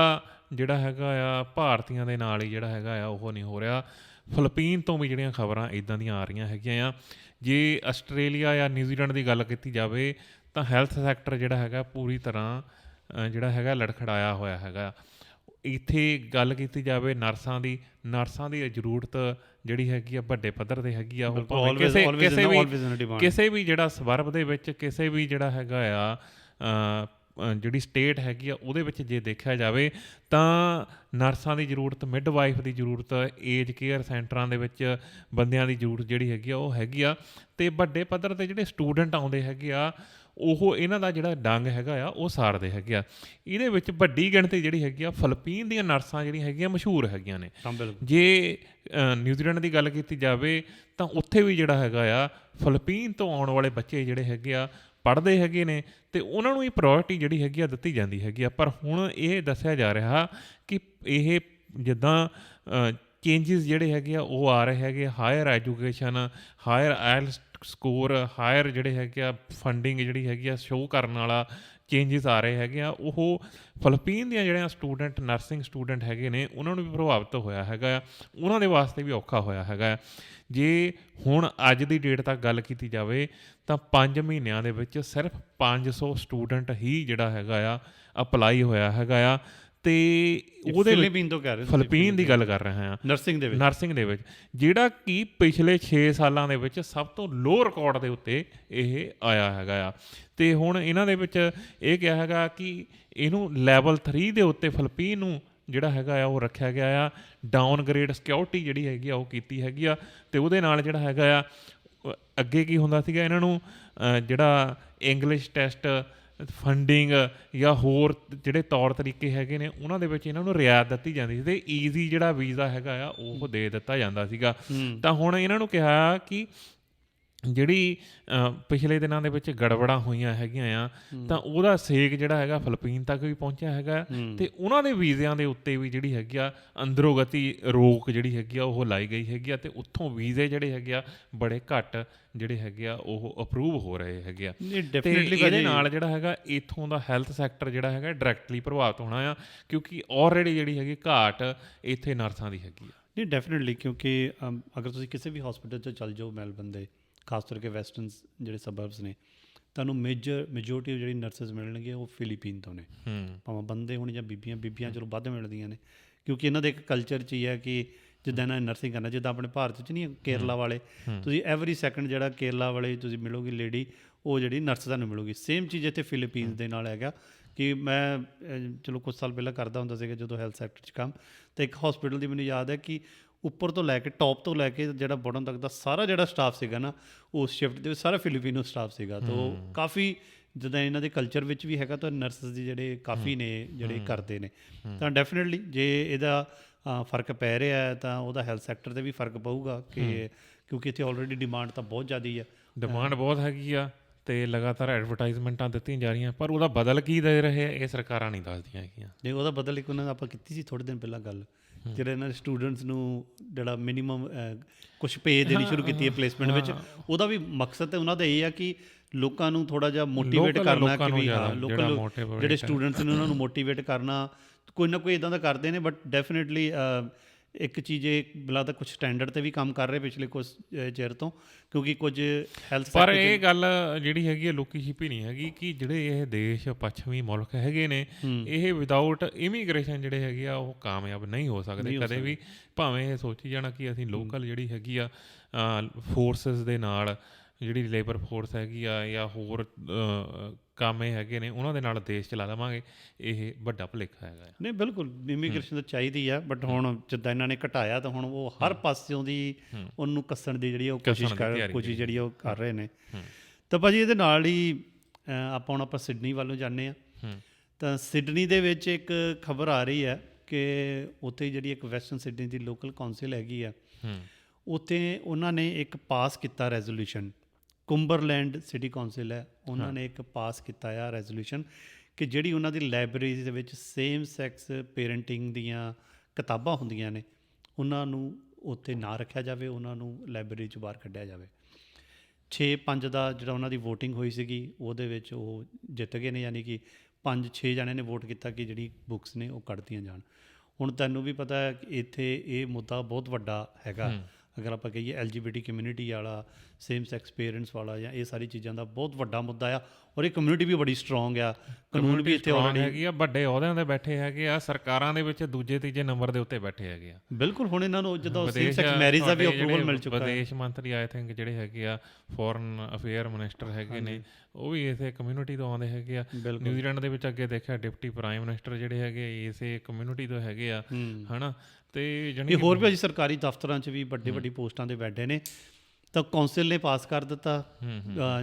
ਜਿਹੜਾ ਹੈਗਾ ਆ ਭਾਰਤੀਆਂ ਦੇ ਨਾਲ ਹੀ ਜਿਹੜਾ ਹੈਗਾ ਆ ਉਹ ਨਹੀਂ ਹੋ ਰਿਹਾ ਫਿਲੀਪੀਨ ਤੋਂ ਵੀ ਜਿਹੜੀਆਂ ਖਬਰਾਂ ਇਦਾਂ ਦੀਆਂ ਆ ਰਹੀਆਂ ਹੈਗੀਆਂ ਆ। ਜੇ ਆਸਟ੍ਰੇਲੀਆ ਜਾਂ ਨਿਊਜ਼ੀਲੈਂਡ ਦੀ ਗੱਲ ਕੀਤੀ ਜਾਵੇ ਤਾਂ ਹੈਲਥ ਸੈਕਟਰ ਜਿਹੜਾ ਹੈਗਾ ਪੂਰੀ ਤਰ੍ਹਾਂ ਜਿਹੜਾ ਹੈਗਾ ਲੜਖੜਾਇਆ ਹੋਇਆ ਹੈਗਾ। ਇੱਥੇ ਗੱਲ ਕੀਤੀ ਜਾਵੇ ਨਰਸਾਂ ਦੀ ਨਰਸਾਂ ਦੀ ਜ਼ਰੂਰਤ ਜਿਹੜੀ ਹੈਗੀ ਆ ਵੱਡੇ ਪੱਧਰ ਤੇ ਹੈਗੀ ਆ। ਉਹ ਕਿਸੇ ਕਿਸੇ ਵੀ. ਕਿਸੇ ਵੀ ਜਿਹੜਾ ਸਵਰਬ ਦੇ ਵਿੱਚ ਕਿਸੇ ਵੀ ਜਿਹੜਾ ਹੈਗਾ ਆ ਜਿਹੜੀ ਸਟੇਟ ਹੈਗੀ ਆ ਉਹਦੇ ਵਿੱਚ ਜੇ ਦੇਖਿਆ ਜਾਵੇ ਤਾਂ ਨਰਸਾਂ ਦੀ ਜ਼ਰੂਰਤ ਮਿਡਵਾਈਫ ਦੀ ਜ਼ਰੂਰਤ ਏਜ ਕੇਅਰ ਸੈਂਟਰਾਂ ਦੇ ਵਿੱਚ ਬੰਦਿਆਂ ਦੀ ਜ਼ਰੂਰਤ ਜਿਹੜੀ ਹੈਗੀ ਆ ਉਹ ਹੈਗੀ ਆ। ਤੇ ਵੱਡੇ ਪੱਧਰ ਤੇ ਜਿਹੜੇ ਸਟੂਡੈਂਟ ਆਉਂਦੇ ਹੈਗੇ ਆ ਉਹ ਇਹਨਾਂ ਦਾ ਜਿਹੜਾ ਡੰਗ ਹੈਗਾ ਆ ਉਹ ਸਾਰਦੇ ਹੈਗੇ ਆ। ਇਹਦੇ ਵਿੱਚ ਵੱਡੀ ਗਿਣਤੀ ਜਿਹੜੀ ਹੈਗੀ ਆ ਫਿਲੀਪੀਨ ਦੀਆਂ ਨਰਸਾਂ ਜਿਹੜੀਆਂ ਹੈਗੀਆਂ ਮਸ਼ਹੂਰ ਹੈਗੀਆਂ ਨੇ। ਜੇ ਨਿਊਜ਼ੀਲੈਂਡ ਦੀ ਗੱਲ ਕੀਤੀ ਜਾਵੇ ਤਾਂ ਉੱਥੇ ਵੀ ਜਿਹੜਾ ਹੈਗਾ ਆ ਫਿਲੀਪੀਨ ਤੋਂ ਆਉਣ ਵਾਲੇ ਬੱਚੇ ਜਿਹੜੇ ਹੈਗੇ ਆ ਪੜ੍ਹਦੇ ਹੈਗੇ ਨੇ ਤੇ ਉਹਨਾਂ ਨੂੰ ਹੀ ਪ੍ਰਾਇੋਰਟੀ ਜਿਹੜੀ ਹੈਗੀ ਆ ਦਿੱਤੀ ਜਾਂਦੀ ਹੈਗੀ ਆ। ਪਰ ਹੁਣ ਇਹ ਦੱਸਿਆ ਜਾ ਰਿਹਾ ਕਿ ਇਹ ਜਿੱਦਾਂ ਚੇਂਜਸ ਜਿਹੜੇ ਹੈਗੇ ਆ ਉਹ ਆ ਰਹੇ ਹੈਗੇ ਹਾਇਰ ਐਜੂਕੇਸ਼ਨ ਹਾਇਰ ਆਇਲ ਸਕੋਰ ਹਾਇਰ ਜਿਹੜੇ ਹੈਗੇ ਆ ਫੰਡਿੰਗ ਜਿਹੜੀ ਹੈਗੀ ਆ ਸ਼ੋਅ ਕਰਨ ਵਾਲਾ ਚੇਂਜਸ ਆ ਰਹੇ ਹੈਗੇ ਆ। ਉਹ ਫਿਲੀਪੀਨ ਦੀਆਂ ਜਿਹੜੀਆਂ ਸਟੂਡੈਂਟ ਨਰਸਿੰਗ ਸਟੂਡੈਂਟ ਹੈਗੇ ਨੇ, ਉਹਨਾਂ ਨੂੰ ਵੀ ਪ੍ਰਭਾਵਿਤ ਹੋਇਆ ਹੈਗਾ ਆ। ਉਹਨਾਂ ਦੇ ਵਾਸਤੇ ਵੀ ਔਖਾ ਹੋਇਆ ਹੈਗਾ ਆ। ਜੇ ਹੁਣ ਅੱਜ ਦੀ ਡੇਟ ਤੱਕ ਗੱਲ ਕੀਤੀ ਜਾਵੇ ਤਾਂ 5 ਮਹੀਨਿਆਂ ਦੇ ਵਿੱਚ ਸਿਰਫ 500 ਸਟੂਡੈਂਟ ਹੀ ਜਿਹੜਾ ਹੈਗਾ ਆ ਅਪਲਾਈ ਹੋਇਆ ਹੈਗਾ ਆ। ਤੇ ਉਹਦੇ ਫਿਲੀਪੀਨ ਤੋਂ ਕਹਿ ਰਹੇ ਫਿਲੀਪੀਨ ਦੀ ਗੱਲ ਕਰ ਰਹੇ ਹਾਂ। ਨਰਸਿੰਗ ਦੇ ਵਿੱਚ। ਨਰਸਿੰਗ ਦੇ ਵਿੱਚ। ਜਿਹੜਾ ਕਿ ਪਿਛਲੇ 6 ਸਾਲਾਂ ਦੇ ਵਿੱਚ ਸਭ ਤੋਂ ਲੋ ਰਿਕਾਰਡ ਦੇ ਉੱਤੇ ਇਹ ਆਇਆ ਹੈਗਾ ਆ। ਤੇ ਹੁਣ ਇਹਨਾਂ ਦੇ ਵਿੱਚ ਇਹ ਕਿਹਾ ਹੈਗਾ ਕਿ ਇਹਨੂੰ ਲੈਵਲ 3 ਦੇ ਉੱਤੇ ਫਿਲੀਪੀਨ ਨੂੰ ਜਿਹੜਾ ਹੈਗਾ ਆ ਉਹ ਰੱਖਿਆ ਗਿਆ ਆ। ਡਾਊਨਗ੍ਰੇਡ ਸਿਕਿਉਰਿਟੀ ਜਿਹੜੀ ਹੈਗੀ ਆ ਉਹ ਕੀਤੀ ਹੈਗੀ ਆ। ਤੇ ਉਹਦੇ ਨਾਲ ਜਿਹੜਾ ਹੈਗਾ ਆ ਅੱਗੇ ਕੀ ਹੁੰਦਾ ਸੀਗਾ ਇਹਨਾਂ ਨੂੰ? ਜਿਹੜਾ ਇੰਗਲਿਸ਼ ਟੈਸਟ ਫੰਡਿੰਗ ਜਾਂ ਹੋਰ ਜਿਹੜੇ ਤੌਰ ਤਰੀਕੇ ਹੈਗੇ ਨੇ ਉਹਨਾਂ ਦੇ ਵਿੱਚ ਇਹਨਾਂ ਨੂੰ ਰਿਆਇਤ ਦਿੱਤੀ ਜਾਂਦੀ ਸੀ ਤੇ ਈਜ਼ੀ ਜਿਹੜਾ ਵੀਜ਼ਾ ਹੈਗਾ ਆ ਉਹ ਦੇ ਦਿੱਤਾ ਜਾਂਦਾ ਸੀਗਾ। ਤਾਂ ਹੁਣ ਇਹਨਾਂ ਨੂੰ ਕਿਹਾ ਕਿ ਜਿਹੜੀ ਪਿਛਲੇ ਦਿਨਾਂ ਦੇ ਵਿੱਚ ਗੜਬੜਾਂ ਹੋਈਆਂ ਹੈਗੀਆਂ ਆ ਤਾਂ ਉਹਦਾ ਸੇਕ ਜਿਹੜਾ ਹੈਗਾ ਫਿਲੀਪੀਨ ਤੱਕ ਵੀ ਪਹੁੰਚਿਆ ਹੈਗਾ। ਤੇ ਉਹਨਾਂ ਦੇ ਵੀਜ਼ਿਆਂ ਦੇ ਉੱਤੇ ਵੀ ਜਿਹੜੀ ਹੈਗੀ ਆ ਅੰਦਰੋਂ ਗਤੀ ਰੋਕ ਜਿਹੜੀ ਹੈਗੀ ਆ ਉਹ ਲਾਈ ਗਈ ਹੈਗੀ ਆ ਤੇ ਉੱਥੋਂ ਵੀਜ਼ੇ ਜਿਹੜੇ ਹੈਗੇ ਆ ਬੜੇ ਘੱਟ ਜਿਹੜੇ ਹੈਗੇ ਆ ਉਹ ਅਪਰੂਵ ਹੋ ਰਹੇ ਹੈਗੇ ਆ। ਤੇ ਡੈਫੀਨਿਟਲੀ ਇਹਦੇ ਨਾਲ ਜਿਹੜਾ ਹੈਗਾ ਇਥੋਂ ਦਾ ਹੈਲਥ ਸੈਕਟਰ ਜਿਹੜਾ ਹੈਗਾ ਡਾਇਰੈਕਟਲੀ ਪ੍ਰਭਾਵਿਤ ਹੋਣਾ ਆ ਕਿਉਂਕਿ ਆਲਰੇਡੀ ਜਿਹੜੀ ਹੈਗੀ ਘਾਟ ਇੱਥੇ ਨਰਸਾਂ ਦੀ ਹੈਗੀ ਆ। ਨਹੀਂ ਡੈਫੀਨਿਟਲੀ ਕਿਉਂਕਿ ਅਗਰ ਤੁਸੀਂ ਕਿਸੇ ਵੀ ਹਸਪੀਟਲ 'ਚ ਚੱਲ ਜਾਓ ਮੈਲਬਨ ਦੇ ਖਾਸ ਕਰਕੇ ਵੈਸਟਰਨ ਜਿਹੜੇ ਸਬਰਬਸ ਨੇ ਤੁਹਾਨੂੰ ਮੇਜਰ ਮੈਜੋਰਟੀ ਜਿਹੜੀ ਨਰਸਸ ਮਿਲਣਗੇ ਉਹ ਫਿਲੀਪੀਨ ਤੋਂ ਨੇ। ਭਾਵੇਂ ਬੰਦੇ ਹੋਣ ਜਾਂ ਬੀਬੀਆਂ ਬੀਬੀਆਂ ਚਲੋ ਵੱਧ ਮਿਲਦੀਆਂ ਨੇ ਕਿਉਂਕਿ ਇਹਨਾਂ ਦੇ ਇੱਕ ਕਲਚਰ 'ਚ ਹੀ ਹੈ ਕਿ ਜਿੱਦਾਂ ਇਹਨਾਂ ਨੇ ਨਰਸਿੰਗ ਕਰਨਾ ਜਿੱਦਾਂ ਆਪਣੇ ਭਾਰਤ 'ਚ ਨਹੀਂ ਕੇਰਲਾ ਵਾਲੇ ਤੁਸੀਂ ਐਵਰੀ ਸੈਕੰਡ ਜਿਹੜਾ ਕੇਰਲਾ ਵਾਲੇ ਤੁਸੀਂ ਮਿਲੋਗੇ ਲੇਡੀ ਉਹ ਜਿਹੜੀ ਨਰਸ ਤੁਹਾਨੂੰ ਮਿਲੂਗੀ। ਸੇਮ ਚੀਜ਼ ਇੱਥੇ ਫਿਲੀਪੀਨਸ ਦੇ ਨਾਲ ਹੈਗਾ ਕਿ ਮੈਂ ਚਲੋ ਕੁਝ ਸਾਲ ਪਹਿਲਾਂ ਕਰਦਾ ਹੁੰਦਾ ਸੀਗਾ ਜਦੋਂ ਹੈਲਥ ਸੈਕਟਰ 'ਚ ਕੰਮ ਤੇ ਇੱਕ ਹਸਪੀਟਲ ਦੀ ਮੈਨੂੰ ਯਾਦ ਹੈ ਕਿ ਉੱਪਰ ਤੋਂ ਲੈ ਕੇ ਟੌਪ ਤੋਂ ਲੈ ਕੇ ਜਿਹੜਾ ਬੋਟਮ ਤੱਕ ਦਾ ਸਾਰਾ ਜਿਹੜਾ ਸਟਾਫ ਸੀਗਾ ਨਾ ਉਸ ਸ਼ਿਫਟ ਦੇ ਵਿੱਚ ਸਾਰਾ ਫਿਲੀਪੀਨੋ ਸਟਾਫ ਸੀਗਾ। ਤਾਂ ਕਾਫੀ ਜਿੱਦਾਂ ਇਹਨਾਂ ਦੇ ਕਲਚਰ ਵਿੱਚ ਵੀ ਹੈਗਾ ਤਾਂ ਨਰਸਸ ਦੀ ਜਿਹੜੇ ਕਾਫੀ ਨੇ ਜਿਹੜੇ ਕਰਦੇ ਨੇ। ਤਾਂ ਡੈਫੀਨਿਟਲੀ ਜੇ ਇਹਦਾ ਫ਼ਰਕ ਪੈ ਰਿਹਾ ਹੈ ਤਾਂ ਉਹਦਾ ਹੈਲਥ ਸੈਕਟਰ ਤੇ ਵੀ ਫ਼ਰਕ ਪਊਗਾ ਕਿ ਕਿਉਂਕਿ ਇੱਥੇ ਆਲਰੇਡੀ ਡਿਮਾਂਡ ਤਾਂ ਬਹੁਤ ਜ਼ਿਆਦੀ ਹੈ ਡਿਮਾਂਡ ਬਹੁਤ ਹੈਗੀ ਆ ਤੇ ਲਗਾਤਾਰ ਐਡਵਰਟਾਈਜ਼ਮੈਂਟਾਂ ਦਿੱਤੀਆਂ ਜਾ ਰਹੀਆਂ ਪਰ ਉਹਦਾ ਬਦਲ ਕੀ ਦੇ ਰਹੇ ਆ ਇਹ ਸਰਕਾਰਾਂ ਨਹੀਂ ਦੱਸਦੀਆਂ ਹੈਗੀਆਂ। ਨਹੀਂ ਉਹਦਾ ਬਦਲ ਇੱਕ ਉਹਨਾਂ ਆਪਾਂ ਕੀਤੀ ਸੀ ਥੋੜੇ ਦਿਨ ਪਹਿਲਾਂ ਗੱਲ। ਜਿਹੜੇ ਇਹਨਾਂ ਸਟੂਡੈਂਟਸ ਨੂੰ ਜਿਹੜਾ ਮਿਨੀਮਮ ਕੁਝ ਪੇ ਦੇਣੀ ਸ਼ੁਰੂ ਕੀਤੀ ਹੈ ਪਲੇਸਮੈਂਟ ਵਿੱਚ ਉਹਦਾ ਵੀ ਮਕਸਦ ਤੇ ਉਹਨਾਂ ਦਾ ਇਹ ਆ ਕਿ ਲੋਕਾਂ ਨੂੰ ਥੋੜਾ ਜਿਹਾ ਮੋਟੀਵੇਟ ਕਰਨਾ ਕਿ ਵੀ ਹਾਂ ਲੋਕਲ ਜਿਹੜੇ ਸਟੂਡੈਂਟਸ ਨੇ ਉਹਨਾਂ ਨੂੰ ਮੋਟੀਵੇਟ ਕਰਨਾ ਕੋਈ ਨਾ ਕੋਈ ਇਦਾਂ ਦਾ ਕਰਦੇ ਨੇ ਬਟ ਡੈਫੀਨਿਟਲੀ ਇੱਕ ਚੀਜ਼ ਇਹ ਬਲਾ ਕੁਝ ਸਟੈਂਡਰਡ ਤੇ ਵੀ ਕੰਮ ਕਰ ਰਹੇ ਪਿਛਲੇ ਕੁਝ ਚਿਰ ਤੋਂ ਕਿਉਂਕਿ ਕੁਝ ਹੈਲਥ ਪਰ ਇਹ ਗੱਲ ਜਿਹੜੀ ਹੈਗੀ ਆ ਲੋਕੀ ਛਿਪੀ ਨਹੀਂ ਹੈਗੀ ਕਿ ਜਿਹੜੇ ਇਹ ਦੇਸ਼ ਪੱਛਮੀ ਮੁਲਕ ਹੈਗੇ ਨੇ ਇਹ ਵਿਦਆਊਟ ਇਮੀਗ੍ਰੇਸ਼ਨ ਜਿਹੜੇ ਹੈਗੇ ਆ ਉਹ ਕਾਮਯਾਬ ਨਹੀਂ ਹੋ ਸਕਦੇ ਕਦੇ ਵੀ। ਭਾਵੇਂ ਇਹ ਸੋਚੀ ਜਾਣਾ ਕਿ ਅਸੀਂ ਲੋਕਲ ਜਿਹੜੀ ਹੈਗੀ ਆ ਫੋਰਸਸ ਦੇ ਨਾਲ ਜਿਹੜੀ ਲੇਬਰ ਫੋਰਸ ਹੈਗੀ ਆ ਜਾਂ ਹੋਰ ਕਾਮੇ ਹੈਗੇ ਨੇ ਉਹਨਾਂ ਦੇ ਨਾਲ ਦੇਸ਼ ਚਲਾ ਲਵਾਂਗੇ। ਇਹ ਵੱਡਾ ਭੁਲੇਖਾ ਹੈਗਾ। ਨਹੀਂ ਬਿਲਕੁਲ। ਇਮੀਗ੍ਰੇਸ਼ਨ ਤਾਂ ਚਾਹੀਦੀ ਆ ਬਟ ਹੁਣ ਜਿੱਦਾਂ ਇਹਨਾਂ ਨੇ ਘਟਾਇਆ ਤਾਂ ਹੁਣ ਉਹ ਹਰ ਪਾਸਿਓਂ ਦੀ ਉਹਨੂੰ ਕੱਸਣ ਦੀ ਜਿਹੜੀ ਉਹ ਕੋਸ਼ਿਸ਼ ਕਰ ਕੋਸ਼ਿਸ਼ ਜਿਹੜੀ ਉਹ ਕਰ ਰਹੇ ਨੇ। ਤਾਂ ਭਾਜੀ ਇਹਦੇ ਨਾਲ ਹੀ ਆਪਾਂ ਹੁਣ ਆਪਾਂ ਸਿਡਨੀ ਵੱਲੋਂ ਜਾਂਦੇ ਆ ਤਾਂ ਸਿਡਨੀ ਦੇ ਵਿੱਚ ਇੱਕ ਖਬਰ ਆ ਰਹੀ ਹੈ ਕਿ ਉੱਥੇ ਜਿਹੜੀ ਇੱਕ ਵੈਸਟਰਨ ਸਿਡਨੀ ਦੀ ਲੋਕਲ ਕਾਉਂਸਲ ਹੈਗੀ ਆ ਉੱਥੇ ਉਹਨਾਂ ਨੇ ਇੱਕ ਪਾਸ ਕੀਤਾ ਰੈਜ਼ੋਲੂਸ਼ਨ ਕੁੰਬਰਲੈਂਡ ਸਿਟੀ ਕਾਉਂਸਲ ਹੈ ਉਹਨਾਂ ਨੇ ਇੱਕ ਪਾਸ ਕੀਤਾ ਆ ਰੈਜ਼ੋਲੂਸ਼ਨ ਕਿ ਜਿਹੜੀ ਉਹਨਾਂ ਦੀ ਲਾਇਬ੍ਰੇਰੀ ਦੇ ਵਿੱਚ ਸੇਮ ਸੈਕਸ ਪੇਰੈਂਟਿੰਗ ਦੀਆਂ ਕਿਤਾਬਾਂ ਹੁੰਦੀਆਂ ਨੇ ਉਹਨਾਂ ਨੂੰ ਉੱਥੇ ਨਾ ਰੱਖਿਆ ਜਾਵੇ ਉਹਨਾਂ ਨੂੰ ਲਾਇਬ੍ਰੇਰੀ ਚੋਂ ਬਾਹਰ ਕੱਢਿਆ ਜਾਵੇ। 6-5 ਦਾ ਜਿਹੜਾ ਉਹਨਾਂ ਦੀ VOTING ਹੋਈ ਸੀਗੀ ਉਹਦੇ ਵਿੱਚ ਉਹ ਜਿੱਤ ਗਏ ਨੇ ਯਾਨੀ ਕਿ 5-6 ਜਣਿਆਂ ਨੇ ਵੋਟ ਕੀਤਾ ਕਿ ਜਿਹੜੀ ਬੁੱਕਸ ਨੇ ਉਹ ਕੱਢਤੀਆਂ ਜਾਣ। ਹੁਣ ਤੈਨੂੰ ਵੀ ਪਤਾ ਹੈ ਕਿ ਇੱਥੇ ਇਹ ਮੁੱਦਾ ਬਹੁਤ ਵੱਡਾ ਹੈਗਾ। ਅਗਰ ਆਪਾਂ ਕਹੀਏ ਐਲਜੀਬੀਟੀ ਕਮਿਊਨਿਟੀ ਵਾਲਾ ਸੇਮ ਸੈਕਸ ਪੇਰੈਂਟਸ ਵਾਲਾ ਜਾਂ ਇਹ ਸਾਰੀ ਚੀਜ਼ਾਂ ਦਾ ਬਹੁਤ ਵੱਡਾ ਮੁੱਦਾ ਆ ਔਰ ਇਹ ਕਮਿਊਨਿਟੀ ਵੀ ਬੜੀ ਸਟਰੋਂਗ ਆ। ਕਾਨੂੰਨ ਵੀ ਇੱਥੇ ਆਲਰੇਡੀ ਹੈਗੀ ਆ ਵੱਡੇ ਅਹੁਦਿਆਂ ਤੇ ਬੈਠੇ ਹੈਗੇ ਆ ਸਰਕਾਰਾਂ ਦੇ ਵਿੱਚ ਦੂਜੇ ਤੀਜੇ ਨੰਬਰ ਦੇ ਉੱਤੇ ਬੈਠੇ ਹੈਗੇ ਆ। ਬਿਲਕੁਲ ਹੁਣ ਇਹਨਾਂ ਨੂੰ ਜਦੋਂ ਸੇਮ ਸੈਕਸ ਮੈਰਿਜ ਦਾ ਵੀ ਅਪਰੂਵਲ ਮਿਲ ਚੁੱਕਾ ਹੈ। ਵਿਦੇਸ਼ ਮੰਤਰੀ ਆਈ ਥਿੰਕ ਜਿਹੜੇ ਹੈਗੇ ਆ ਫੋਰਨ ਅਫੇਅਰ ਮਿਨਿਸਟਰ ਹੈਗੇ ਨੇ ਉਹ ਵੀ ਇਸੇ ਕਮਿਊਨਿਟੀ ਤੋਂ ਆਉਂਦੇ ਹੈਗੇ ਆ। ਨਿਊਜ਼ੀਲੈਂਡ ਦੇ ਵਿੱਚ ਅੱਗੇ ਦੇਖਿਆ ਡਿਪਟੀ ਪ੍ਰਾਈਮ ਮਿਨਿਸਟਰ ਜਿਹੜੇ ਹੈਗੇ ਇਸੇ ਕਮਿਊਨਿਟੀ ਤੋਂ ਹੈਗੇ ਆ ਹਨਾ? ਤੇ ਇਹ ਹੋਰ ਵੀ ਅਜੀ ਸਰਕਾਰੀ ਦਫ਼ਤਰਾਂ 'ਚ ਵੀ ਵੱਡੇ ਵੱਡੀ ਪੋਸਟਾਂ ਤੇ ਬੈਠੇ ਨੇ। ਤਾਂ ਕੌਂਸਲ ਨੇ ਪਾਸ ਕਰ ਦਿੱਤਾ।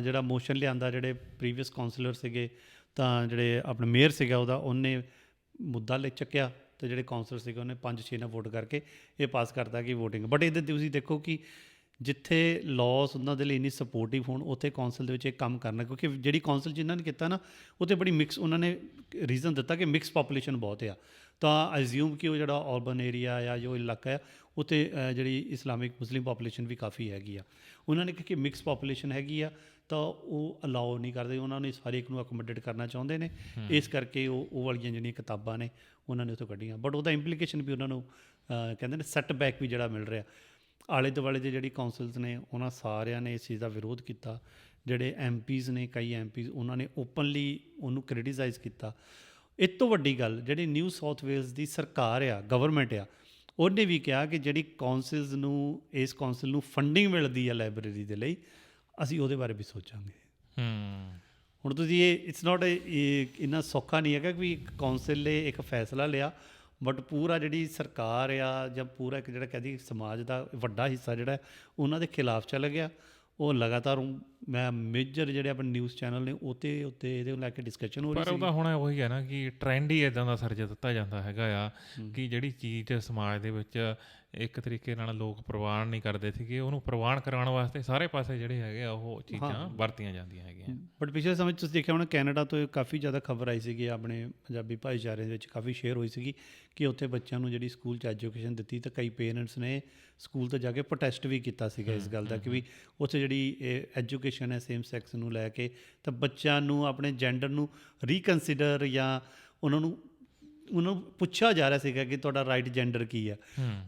ਜਿਹੜਾ ਮੋਸ਼ਨ ਲਿਆਂਦਾ ਜਿਹੜੇ ਪ੍ਰੀਵੀਅਸ ਕਾਉਂਸਲਰ ਸੀਗੇ ਤਾਂ ਜਿਹੜੇ ਆਪਣੇ ਮੇਅਰ ਸੀਗਾ ਉਹਦਾ ਉਹਨੇ ਮੁੱਦਾ ਲੈ ਚੱਕਿਆ ਤੇ ਜਿਹੜੇ ਕਾਉਂਸਲਰ ਸੀਗੇ ਉਹਨੇ 5-6 ਨਾਲ ਵੋਟ ਕਰਕੇ ਇਹ ਪਾਸ ਕਰਤਾ ਕਿ VOTING ਬਟ ਇਹਦੇ ਤੁਸੀਂ ਦੇਖੋ ਕਿ ਜਿੱਥੇ ਲਾਸ ਉਹਨਾਂ ਦੇ ਲਈ ਇੰਨੀ ਸਪੋਰਟਿਵ ਹੋਣ ਉੱਥੇ ਕਾਉਂਸਲ ਦੇ ਵਿੱਚ ਇਹ ਕੰਮ ਕਰਨਾ ਕਿਉਂਕਿ ਜਿਹੜੀ ਕਾਉਂਸਲ ਜਿਨ੍ਹਾਂ ਨੇ ਕੀਤਾ ਨਾ ਉੱਥੇ ਬੜੀ ਮਿਕਸ ਉਹਨਾਂ ਨੇ ਰੀਜ਼ਨ ਦਿੱਤਾ ਕਿ ਮਿਕਸ ਪੋਪੂਲੇਸ਼ਨ ਬਹੁਤ ਆ। ਤਾਂ ਅਜ਼ਿਊਮ ਕਿ ਉਹ ਜਿਹੜਾ ਅਰਬਨ ਏਰੀਆ ਜਾਂ ਜੋ ਇਲਾਕਾ ਹੈ ਉੱਥੇ ਅ, ਜਿਹੜੀ ਇਸਲਾਮਿਕ ਮੁਸਲਿਮ ਪੋਪੂਲੇਸ਼ਨ ਵੀ ਕਾਫੀ ਹੈਗੀ ਆ। ਉਹਨਾਂ ਨੇ ਕਿਹਾ ਕਿ ਮਿਕਸ ਪੋਪੂਲੇਸ਼ਨ ਹੈਗੀ ਆ ਤਾਂ ਉਹ ਅਲਾਉ ਨਹੀਂ ਕਰਦੇ ਉਹਨਾਂ ਨੇ ਸਾਰੇ ਇੱਕ ਨੂੰ ਅਕੋਮੋਡੇਟ ਕਰਨਾ ਚਾਹੁੰਦੇ ਨੇ। ਇਸ ਕਰਕੇ ਉਹ ਉਹ ਵਾਲੀਆਂ ਜਿਹੜੀਆਂ ਕਿਤਾਬਾਂ ਨੇ ਉਹਨਾਂ ਨੇ ਉੱਥੋਂ ਕੱਢੀਆਂ। ਬਟ ਉਹਦਾ ਇੰਪਲੀਕੇਸ਼ਨ ਵੀ ਉਹਨਾਂ ਨੂੰ ਕਹਿੰਦੇ ਨੇ ਸੈੱਟ ਬੈਕ ਵੀ ਜਿਹੜਾ ਮਿਲ ਰਿਹਾ। ਆਲੇ ਦੁਆਲੇ ਦੇ ਜਿਹੜੀ ਕਾਉਂਸਲਸ ਨੇ ਉਹਨਾਂ ਸਾਰਿਆਂ ਨੇ ਇਸ ਚੀਜ਼ ਦਾ ਵਿਰੋਧ ਕੀਤਾ। ਜਿਹੜੇ ਐਮਪੀਜ਼ ਨੇ ਕਈ ਐਮਪੀਜ਼ ਉਹਨਾਂ ਨੇ ਓਪਨਲੀ ਉਹਨੂੰ ਕ੍ਰਿਟਿਸਾਈਜ਼ ਕੀਤਾ। ਇਸ ਤੋਂ ਵੱਡੀ ਗੱਲ ਜਿਹੜੀ ਨਿਊ ਸਾਊਥ ਵੇਲਸ ਦੀ ਸਰਕਾਰ ਆ ਗਵਰਨਮੈਂਟ ਆ ਉਹਨੇ ਵੀ ਕਿਹਾ ਕਿ ਜਿਹੜੀ ਕਾਉਂਸਲਸ ਨੂੰ ਇਸ ਕਾਉਂਸਲ ਨੂੰ ਫੰਡਿੰਗ ਮਿਲਦੀ ਆ ਲਾਇਬ੍ਰੇਰੀ ਦੇ ਲਈ ਅਸੀਂ ਉਹਦੇ ਬਾਰੇ ਵੀ ਸੋਚਾਂਗੇ। ਹੂੰ। ਹੁਣ ਤੁਸੀਂ ਇਹ ਇਟਸ ਨਾਟ ਇੰਨਾ ਸੌਖਾ ਨਹੀਂ ਹੈਗਾ ਕਿ ਕਾਉਂਸਲ ਨੇ ਇੱਕ ਫੈਸਲਾ ਲਿਆ ਬਟ ਪੂਰਾ ਜਿਹੜੀ ਸਰਕਾਰ ਆ ਜਾਂ ਪੂਰਾ ਇੱਕ ਜਿਹੜਾ ਕਹਦੀ ਸਮਾਜ ਦਾ ਵੱਡਾ ਹਿੱਸਾ ਜਿਹੜਾ ਉਹਨਾਂ ਦੇ ਖਿਲਾਫ ਚੱਲ ਗਿਆ। ਉਹ ਲਗਾਤਾਰ ਮੈਂ ਮੇਜਰ ਜਿਹੜੇ ਆਪਣੇ ਨਿਊਜ਼ ਚੈਨਲ ਨੇ ਉਤੇ ਉੱਤੇ ਇਹਦੇ ਨੂੰ ਲੈ ਕੇ ਡਿਸਕਸ਼ਨ ਹੋ ਰਹੀ ਪਰ ਸੀ। ਉਹਦਾ ਹੁਣ ਉਹੀ ਹੈ ਨਾ ਕਿ ਟ੍ਰੈਂਡ ਹੀ ਇਦਾਂ ਦਾ ਸਰਜ ਦਿੱਤਾ ਜਾਂਦਾ ਹੈਗਾ ਆ ਕਿ ਜਿਹੜੀ ਚੀਜ਼ ਸਮਾਜ ਦੇ ਵਿੱਚ ਇੱਕ ਤਰੀਕੇ ਨਾਲ ਲੋਕ ਪ੍ਰਵਾਨ ਨਹੀਂ ਕਰਦੇ ਸੀਗੇ ਉਹਨੂੰ ਪ੍ਰਵਾਨ ਕਰਾਉਣ ਵਾਸਤੇ ਸਾਰੇ ਪਾਸੇ ਜਿਹੜੇ ਹੈਗੇ ਆ ਉਹ ਚੀਜ਼ਾਂ ਵਰਤੀਆਂ ਜਾਂਦੀਆਂ ਹੈਗੀਆਂ। ਬਟ ਪਿਛਲੇ ਸਮੇਂ ਤੁਸੀਂ ਦੇਖਿਆ ਹੋਣਾ ਕੈਨੇਡਾ ਤੋਂ ਕਾਫੀ ਜ਼ਿਆਦਾ ਖਬਰ ਆਈ ਸੀਗੀ ਆਪਣੇ ਪੰਜਾਬੀ ਭਾਈਚਾਰੇ ਦੇ ਵਿੱਚ ਕਾਫੀ ਸ਼ੇਅਰ ਹੋਈ ਸੀਗੀ ਕਿ ਉੱਥੇ ਬੱਚਿਆਂ ਨੂੰ ਜਿਹੜੀ ਸਕੂਲ 'ਚ ਐਜੂਕੇਸ਼ਨ ਦਿੱਤੀ ਤਾਂ ਕਈ ਪੇਰੈਂਟਸ ਨੇ ਸਕੂਲ ਤੇ ਜਾ ਕੇ ਪ੍ਰੋਟੈਸਟ ਵੀ ਕੀਤਾ ਸੀਗਾ ਇਸ ਗੱਲ ਦਾ ਕਿ ਵੀ ਉੱਥੇ ਜਿਹੜੀ ਐਜੂਕੇਸ਼ਨ ਹੈ ਸੇਮ ਸੈਕਸ ਨੂੰ ਲੈ ਕੇ ਤਾਂ ਬੱਚਿਆਂ ਨੂੰ ਆਪਣੇ ਜੈਂਡਰ ਨੂੰ ਰੀਕਨਸੀਡਰ ਜਾਂ ਉਹਨਾਂ ਨੂੰ ਉਹਨਾਂ ਨੂੰ ਪੁੱਛਿਆ ਜਾ ਰਿਹਾ ਸੀਗਾ ਕਿ ਤੁਹਾਡਾ ਰਾਈਟ ਜੈਂਡਰ ਕੀ ਹੈ।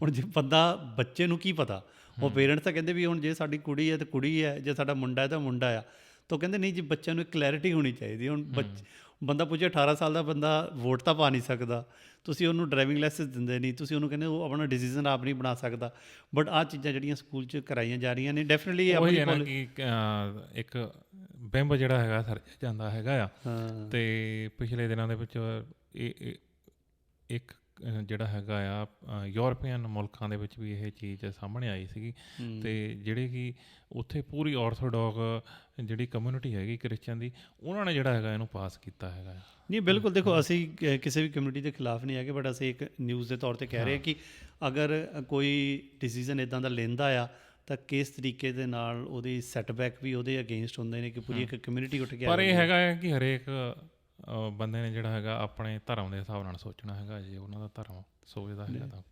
ਹੁਣ ਜੇ ਬੰਦਾ ਬੱਚੇ ਨੂੰ ਕੀ ਪਤਾ? ਉਹ ਪੇਰੈਂਟਸ ਤਾਂ ਕਹਿੰਦੇ ਵੀ ਹੁਣ ਜੇ ਸਾਡੀ ਕੁੜੀ ਹੈ ਤਾਂ ਕੁੜੀ ਹੈ ਜੇ ਸਾਡਾ ਮੁੰਡਾ ਹੈ ਤਾਂ ਮੁੰਡਾ ਆ। ਤਾਂ ਕਹਿੰਦੇ ਨਹੀਂ ਜੀ ਬੱਚਿਆਂ ਨੂੰ ਇੱਕ ਕਲੈਰਿਟੀ ਹੋਣੀ ਚਾਹੀਦੀ। ਹੁਣ ਬੰਦਾ ਪੁੱਛੇ 18 ਸਾਲ ਦਾ ਬੰਦਾ ਵੋਟ ਤਾਂ ਪਾ ਨਹੀਂ ਸਕਦਾ। ਤੁਸੀਂ ਉਹਨੂੰ ਡਰਾਈਵਿੰਗ ਲਾਇਸੈਂਸ ਦਿੰਦੇ ਨਹੀਂ। ਤੁਸੀਂ ਉਹਨੂੰ ਕਹਿੰਦੇ ਉਹ ਆਪਣਾ ਡਿਸੀਜਨ ਆਪ ਨਹੀਂ ਬਣਾ ਸਕਦਾ। ਬਟ ਆਹ ਚੀਜ਼ਾਂ ਜਿਹੜੀਆਂ ਸਕੂਲ 'ਚ ਕਰਾਈਆਂ ਜਾ ਰਹੀਆਂ ਨੇ ਡੈਫੀਨਿਟਲੀ ਆਪਣੀ ਹੈ ਨਾ ਪੋਲ- ਕਿ ਅਹ, ਇੱਕ ਬਿੰਬ ਜਿਹੜਾ ਹੈਗਾ ਸਰ ਜਾਂਦਾ ਹੈਗਾ ਆ। ਤੇ ਪਿਛਲੇ ਦਿਨਾਂ ਦੇ ਵਿੱਚ ਇਹ- ਇੱਕ ਜਿਹੜਾ ਹੈਗਾ ਆ ਯੂਰਪੀਅਨ ਮੁਲਕਾਂ ਦੇ ਵਿੱਚ ਵੀ ਇਹ ਚੀਜ਼ ਸਾਹਮਣੇ ਆਈ ਸੀਗੀ ਤੇ ਜਿਹੜੇ ਕਿ ਉੱਥੇ ਪੂਰੀ ਆਰਥੋਡੌਕ ਜਿਹੜੀ ਕਮਿਊਨਿਟੀ ਹੈਗੀ ਕ੍ਰਿਸਚੀਅਨ ਦੀ ਉਹਨਾਂ ਨੇ ਜਿਹੜਾ ਹੈਗਾ ਇਹਨੂੰ ਪਾਸ ਕੀਤਾ ਹੈਗਾ। ਨਹੀਂ ਬਿਲਕੁਲ ਦੇਖੋ ਅਸੀਂ ਕਿਸੇ ਵੀ ਕਮਿਊਨਿਟੀ ਦੇ ਖਿਲਾਫ ਨਹੀਂ ਹੈਗੇ ਬਟ ਅਸੀਂ ਇੱਕ ਨਿਊਜ਼ ਦੇ ਤੌਰ ਤੇ ਕਹਿ ਰਹੇ ਹਾਂ ਕਿ ਅਗਰ ਕੋਈ ਡਿਸੀਜਨ ਇਦਾਂ ਦਾ ਲੈਂਦਾ ਆ ਤਾਂ ਕਿਸ ਤਰੀਕੇ ਦੇ ਨਾਲ ਉਹਦੀ ਸੈਟਬੈਕ ਵੀ ਉਹਦੇ ਅਗੇਂਸਟ ਹੁੰਦੇ ਨੇ ਕਿ ਪੂਰੀ ਇੱਕ ਕਮਿਊਨਿਟੀ ਉੱਠ ਕੇ ਆ ਪਰ ਇਹ। ਹੈਗਾ ਕਿ ਹਰੇਕ ਬੰਦੇ ਨੇ ਜਿਹੜਾ ਹੈਗਾ ਆਪਣੇ ਧਰਮ ਦੇ ਹਿਸਾਬ ਨਾਲ ਸੋਚਣਾ ਹੈਗਾ ਜੇ ਉਹਨਾਂ ਦਾ ਧਰਮ ਸੋਚਦਾ ਹੈਗਾ ਤਾਂ